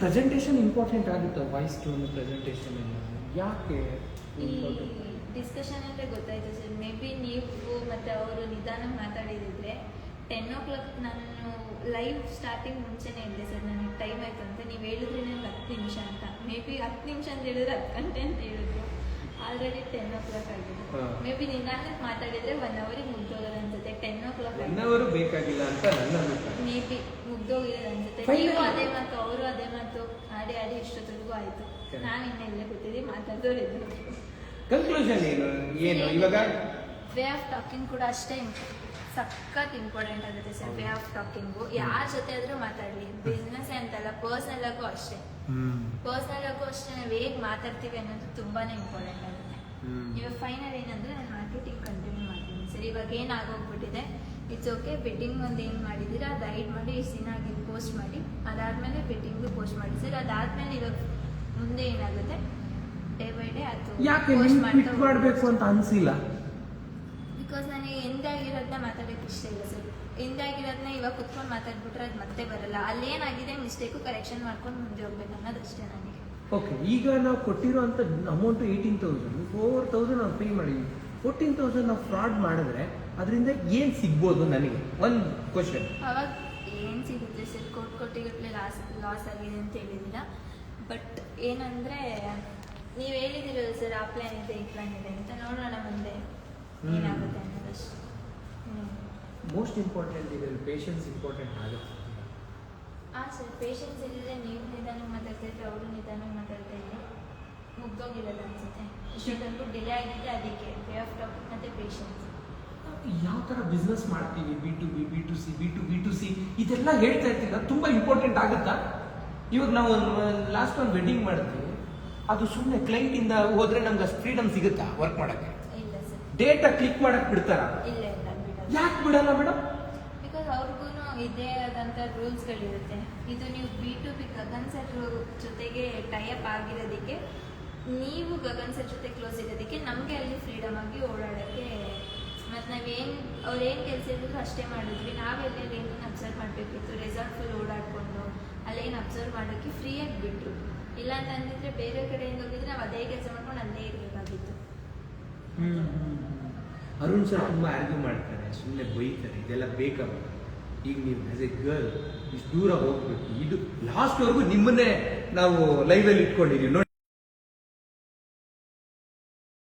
ಪ್ರೆಸೆಂಟೇಷನ್ ಇಂಪಾರ್ಟೆಂಟ್ ಆಗುತ್ತೆ ವಾಯ್ಸ್ ಟೋನ್ ಪ್ರೆಸೆಂಟೇಷನ್ ಎಲ್ಲ. ಯಾಕೆ ಈ ಡಿಸ್ಕಷನ್ ಅಂತ ಗೊತ್ತಾಯ್ತು ಸರ್. ಮೇ ಬಿ ನೀವು ಮತ್ತು ಅವರು ನಿಧಾನ ಮಾತಾಡಿದಿದ್ರೆ ಟೆನ್ ಓ ಕ್ಲಾಕ್ ನಾನು ಲೈವ್ ಸ್ಟಾರ್ಟಿಂಗ್ ಮುಂಚೆನೇ ಇದ್ದೆ ಸರ್. ನನಗೆ ಟೈಮ್ ಆಯ್ತು ಅಂತ. ನೀವು ಹೇಳಿದ್ರೆ ನನಗೆ ಹತ್ತು ನಿಮಿಷ ಅಂತ. ಮೇ ಬಿ ಹತ್ತು ನಿಮಿಷ ಅಂತ ಹೇಳಿದ್ರೆ ಹತ್ತು ಗಂಟೆ ಅಂತ ಹೇಳಿದ್ರು. ಆಲ್ರೆಡಿ ಟೆನ್ ಓ ಕ್ಲಾಕ್ ಆಗಿದೆ. ಮೇ ಬಿ ನಿಧಾನಕ್ಕೆ ಮಾತಾಡಿದ್ರೆ ಒನ್ ಅವರಿಗೆ ಮುಗ್ದೋಗೋದು ಅನ್ಸುತ್ತೆ. ಟೆನ್ ಓ ಕ್ಲಾಕ್ ಒನ್ ಅವರು ಬೇಕಾಗಿಲ್ಲ ಅಂತ ಮೇ ಬಿ ಮುಗ್ದೋಗಿರೋದು ಅನ್ಸುತ್ತೆ. ನೀವು ಅದೇ ಮಾತು ಅವರು ಅದೇ ಮಾತು ಆಡಿ ಆಡಿ ಇಷ್ಟೊತ್ತಿಗೂ ಆಯ್ತು. ನಾನು ಇನ್ನ ಇಲ್ಲೇ ಕೂತಿದ್ದೆ ಮಾತಾಡೋರು ಇದ್ರು ಕನ್ಕ್ಲೂಷನ್ ಏನು? ಏನು? ಇವಾಗ? ವೇ ಆಫ್ ಟಾಕಿಂಗ್ ಕೂಡ ಅಷ್ಟೇ ಸಖತ್ ಇಂಪಾರ್ಟೆಂಟ್ ಆಗುತ್ತೆ ಸರ್ ವೇ ಆಫ್ ಟಾಕಿಂಗು ಯಾರ ಜೊತೆ ಆದ್ರೂ ಮಾತಾಡ್ಲಿ. ಬಿಸ್ನೆಸ್ ಅಂತಲ್ಲ ಪರ್ಸನಲ್ ಆಗು ಅಷ್ಟೇ. ಪರ್ಸನಲ್ ಆಗು ಅಷ್ಟೇ ನಾವು ಹೇಗೆ ಮಾತಾಡ್ತೀವಿ ಅನ್ನೋದು ತುಂಬಾನೇ ಇಂಪಾರ್ಟೆಂಟ್ ಆಗುತ್ತೆ. ಇವಾಗ ಫೈನಲ್ ಏನಂದ್ರೆ ನಾನು ಮಾರ್ಕೆಟಿಂಗ್ ಕಂಟಿನ್ಯೂ ಮಾಡ್ತೀನಿ ಸರ್. ಇವಾಗ ಏನು ಆಗೋಗ್ಬಿಟ್ಟಿದೆ? ಇಟ್ಸ್ ಓಕೆ ಬೆಟ್ಟಿಂಗ್ ಒಂದು ಏನು ಮಾಡಿದ್ದೀರಾ ಅದು ಐಡ್ ಮಾಡಿ ಇಷ್ಟು ದಿನ ಆಗಿ ಪೋಸ್ಟ್ ಮಾಡಿ. ಅದಾದಮೇಲೆ ಬೆಟ್ಟಿಂಗು ಪೋಸ್ಟ್ ಮಾಡಿ. ಸರ್ ಅದಾದಮೇಲೆ ಇವಾಗ ಮುಂದೆ ಏನಾಗುತ್ತೆ? ಡೇ ಬೈ ಡೇ ಅದು ಯಾಕೆ ಪೋಸ್ಟ್ ಮಾಡಬೇಕು ಅಂತ ಅನ್ಸಿಲ್ಲ? ಬಿಕಾಸ್ ನನಗೆ ಹಿಂದಾಗಿರೋದನ್ನ ಮಾತಾಡೋಕ್ಕೆ ಇಷ್ಟ ಇಲ್ಲ ಸರ್ ಹಿಂದಾಗಿರೋದನ್ನ ಇವಾಗ ಕುತ್ಕೊಂಡು ಮಾತಾಡ್ಬಿಟ್ರೆ ಅದು ಮತ್ತೆ ಬರಲ್ಲ. ಅಲ್ಲೇನಾಗಿದೆ ಮಿಸ್ಟೇಕು ಕರೆಕ್ಷನ್ ಮಾಡ್ಕೊಂಡು ಮುಂದೆ ಹೋಗ್ಬೇಕು ಅನ್ನೋದಷ್ಟೇ ನನಗೆ. ಓಕೆ ಈಗ ನಾವು ಕೊಟ್ಟಿರೋಂಥ amount eighteen thousand four thousand ನಾವು ಪೇ ಮಾಡಿದ್ವಿ. ಫೋರ್ಟೀನ್ ತೌಸಂಡ್ ನಾವು ಫ್ರಾಡ್ ಮಾಡಿದ್ರೆ ಅದರಿಂದ ಏನು ಸಿಗ್ಬೋದು ನನಗೆ? ಒಂದು ಕ್ವಶನ್ ಅವಾಗ ಏನು ಸಿಗುತ್ತೆ ಸರ್? ಕೋಟಿ ಕೋಟಿಗಟ್ಟಲೆ ಲಾಸ್ ಲಾಸ್ ಆಗಿದೆ ಅಂತ ಹೇಳಿದಿಲ್ಲ ಬಟ್ ಏನಂದರೆ ನೀವು ಹೇಳಿದಿರಲ್ಲ ಸರ್ ಆ ಪ್ಲ್ಯಾನ್ ಇದೆ ಈ ಪ್ಲ್ಯಾನ್ ಇದೆ ಅಂತ ನೋಡೋಣ ಮುಂದೆ. ಏನಾಗುತ್ತೆ ಅನ್ನೋದಷ್ಟು. ಮೋಸ್ಟ್ ಇಂಪಾರ್ಟೆಂಟ್ ಇದೆ ಪೇಷನ್ಸ್ ಇಂಪಾರ್ಟೆಂಟ್ ಆಗುತ್ತೆ. ಹಾಂ ಸರ್ ಪೇಷನ್ಸ್ ಇಲ್ಲದೆ ನೀವು ನಿಧಾನಕ್ಕೆ ಮಾತಾಡ್ತಾ ಇದ್ರೆ ಅವರು ನಿಧಾನಕ್ಕೆ ಮಾತಾಡ್ತಾ ಇದ್ರು. ಮುಗ್ದೋಗಿರೋದು ಅನ್ಸುತ್ತೆ. ಇಷ್ಟೊಂದು ಡಿಲೇ ಆಗಿದೆ ಅದಕ್ಕೆ ವೇ ಆಫ್ ಟಾಕಿಂಗ್ ಮತ್ತು ಪೇಷನ್ಸ್ ಯಾವ ಥರ ಬಿಸ್ನೆಸ್ ಮಾಡ್ತೀವಿ? B to B B to C B to B to C ಇದೆಲ್ಲ ಹೇಳ್ತಾ ಇರ್ತೀರ ತುಂಬ ಇಂಪಾರ್ಟೆಂಟ್ ಆಗುತ್ತಾ? ಇವಾಗ ನಾವು ಲಾಸ್ಟ್ ಒಂದು ವೆಡ್ಡಿಂಗ್ ಮಾಡ್ತೀವಿ ಅದು ಸುಮ್ಮನೆ ಕ್ಲೈಂಟಿಂದ ಹೋದ್ರೆ ನಮ್ಗೆ ಅಷ್ಟು ಫ್ರೀಡಮ್ ಸಿಗುತ್ತಾ ವರ್ಕ್ ಮಾಡೋಕ್ಕೆ? ಡೇಟಾ ಕ್ಲಿಕ್ ಮಾಡಕ್ಕೆ ಬಿಡ್ತಾರ? ಇಲ್ಲ ಇಲ್ಲ ಯಾಕೆ ಬಿಡಲ್ಲ ಮೇಡಮ್ ಬಿಕಾಸ್ ಅವ್ರಿಗೂ ಇದೇ ಆದಂಥ ರೂಲ್ಸ್ಗಳಿರುತ್ತೆ ಇದು ನೀವು ಬಿ ಟು ಬಿ ಸರ್ ಜೊತೆಗೆ ಟೈಅಪ್ ಆಗಿರೋದಕ್ಕೆ ನೀವು ಗಗನ್ ಸರ್ ಜೊತೆ ಕ್ಲೋಸ್ ಇರೋದಕ್ಕೆ ನಮಗೆ ಅಲ್ಲಿ ಫ್ರೀಡಮ್ ಆಗಿ ಓಡಾಡೋಕ್ಕೆ ಮತ್ತು ನಾವೇನು, ಅವ್ರು ಏನು ಕೆಲಸ ಇದ್ರು ಅಷ್ಟೇ ಮಾಡಿದ್ವಿ. ನಾವೆಲ್ಲೆಲ್ಲಿ ಏನು ಅಬ್ಸರ್ವ್ ಮಾಡಬೇಕಿತ್ತು ರೆಸಾರ್ಟ್ ಫುಲ್ ಓಡಾಡಿಕೊಂಡು ಅಲ್ಲೇನು ಅಬ್ಸರ್ವ್ ಮಾಡೋಕ್ಕೆ ಫ್ರೀಯಾಗಿ ಬಿಟ್ಟರು ಇಲ್ಲ ಅಂತಂದಿದ್ರೆ ಬೇರೆ ಕಡೆಯಿಂದ ಹೋಗಿದ್ರೆ ನಾವು ಅದೇ ಕೆಲಸ ಮಾಡ್ಕೊಂಡು ಅಲ್ಲೇ ಇರಬೇಕಾಗಿತ್ತು. ಅರುಣ್ ಸರ್ ತುಂಬ ಆರ್ಗ್ಯೂ ಮಾಡ್ತಾರೆ ಸುಮ್ಮನೆ ಬೈತಾರೆ, ಇದೆಲ್ಲ ಬೇಕಾಗ ಈಗ ನೀವು ಆಸ್ ಎ ಗರ್ಲ್ ಇಷ್ಟು ದೂರ ಹೋಗ್ಬೇಕು. ಇದು ಲಾಸ್ಟ್ವರೆಗೂ ನಿಮ್ಮನ್ನೇ ನಾವು ಲೈವಲ್ಲಿ ಇಟ್ಕೊಂಡಿದ್ದೀವಿ ನೋಡಿ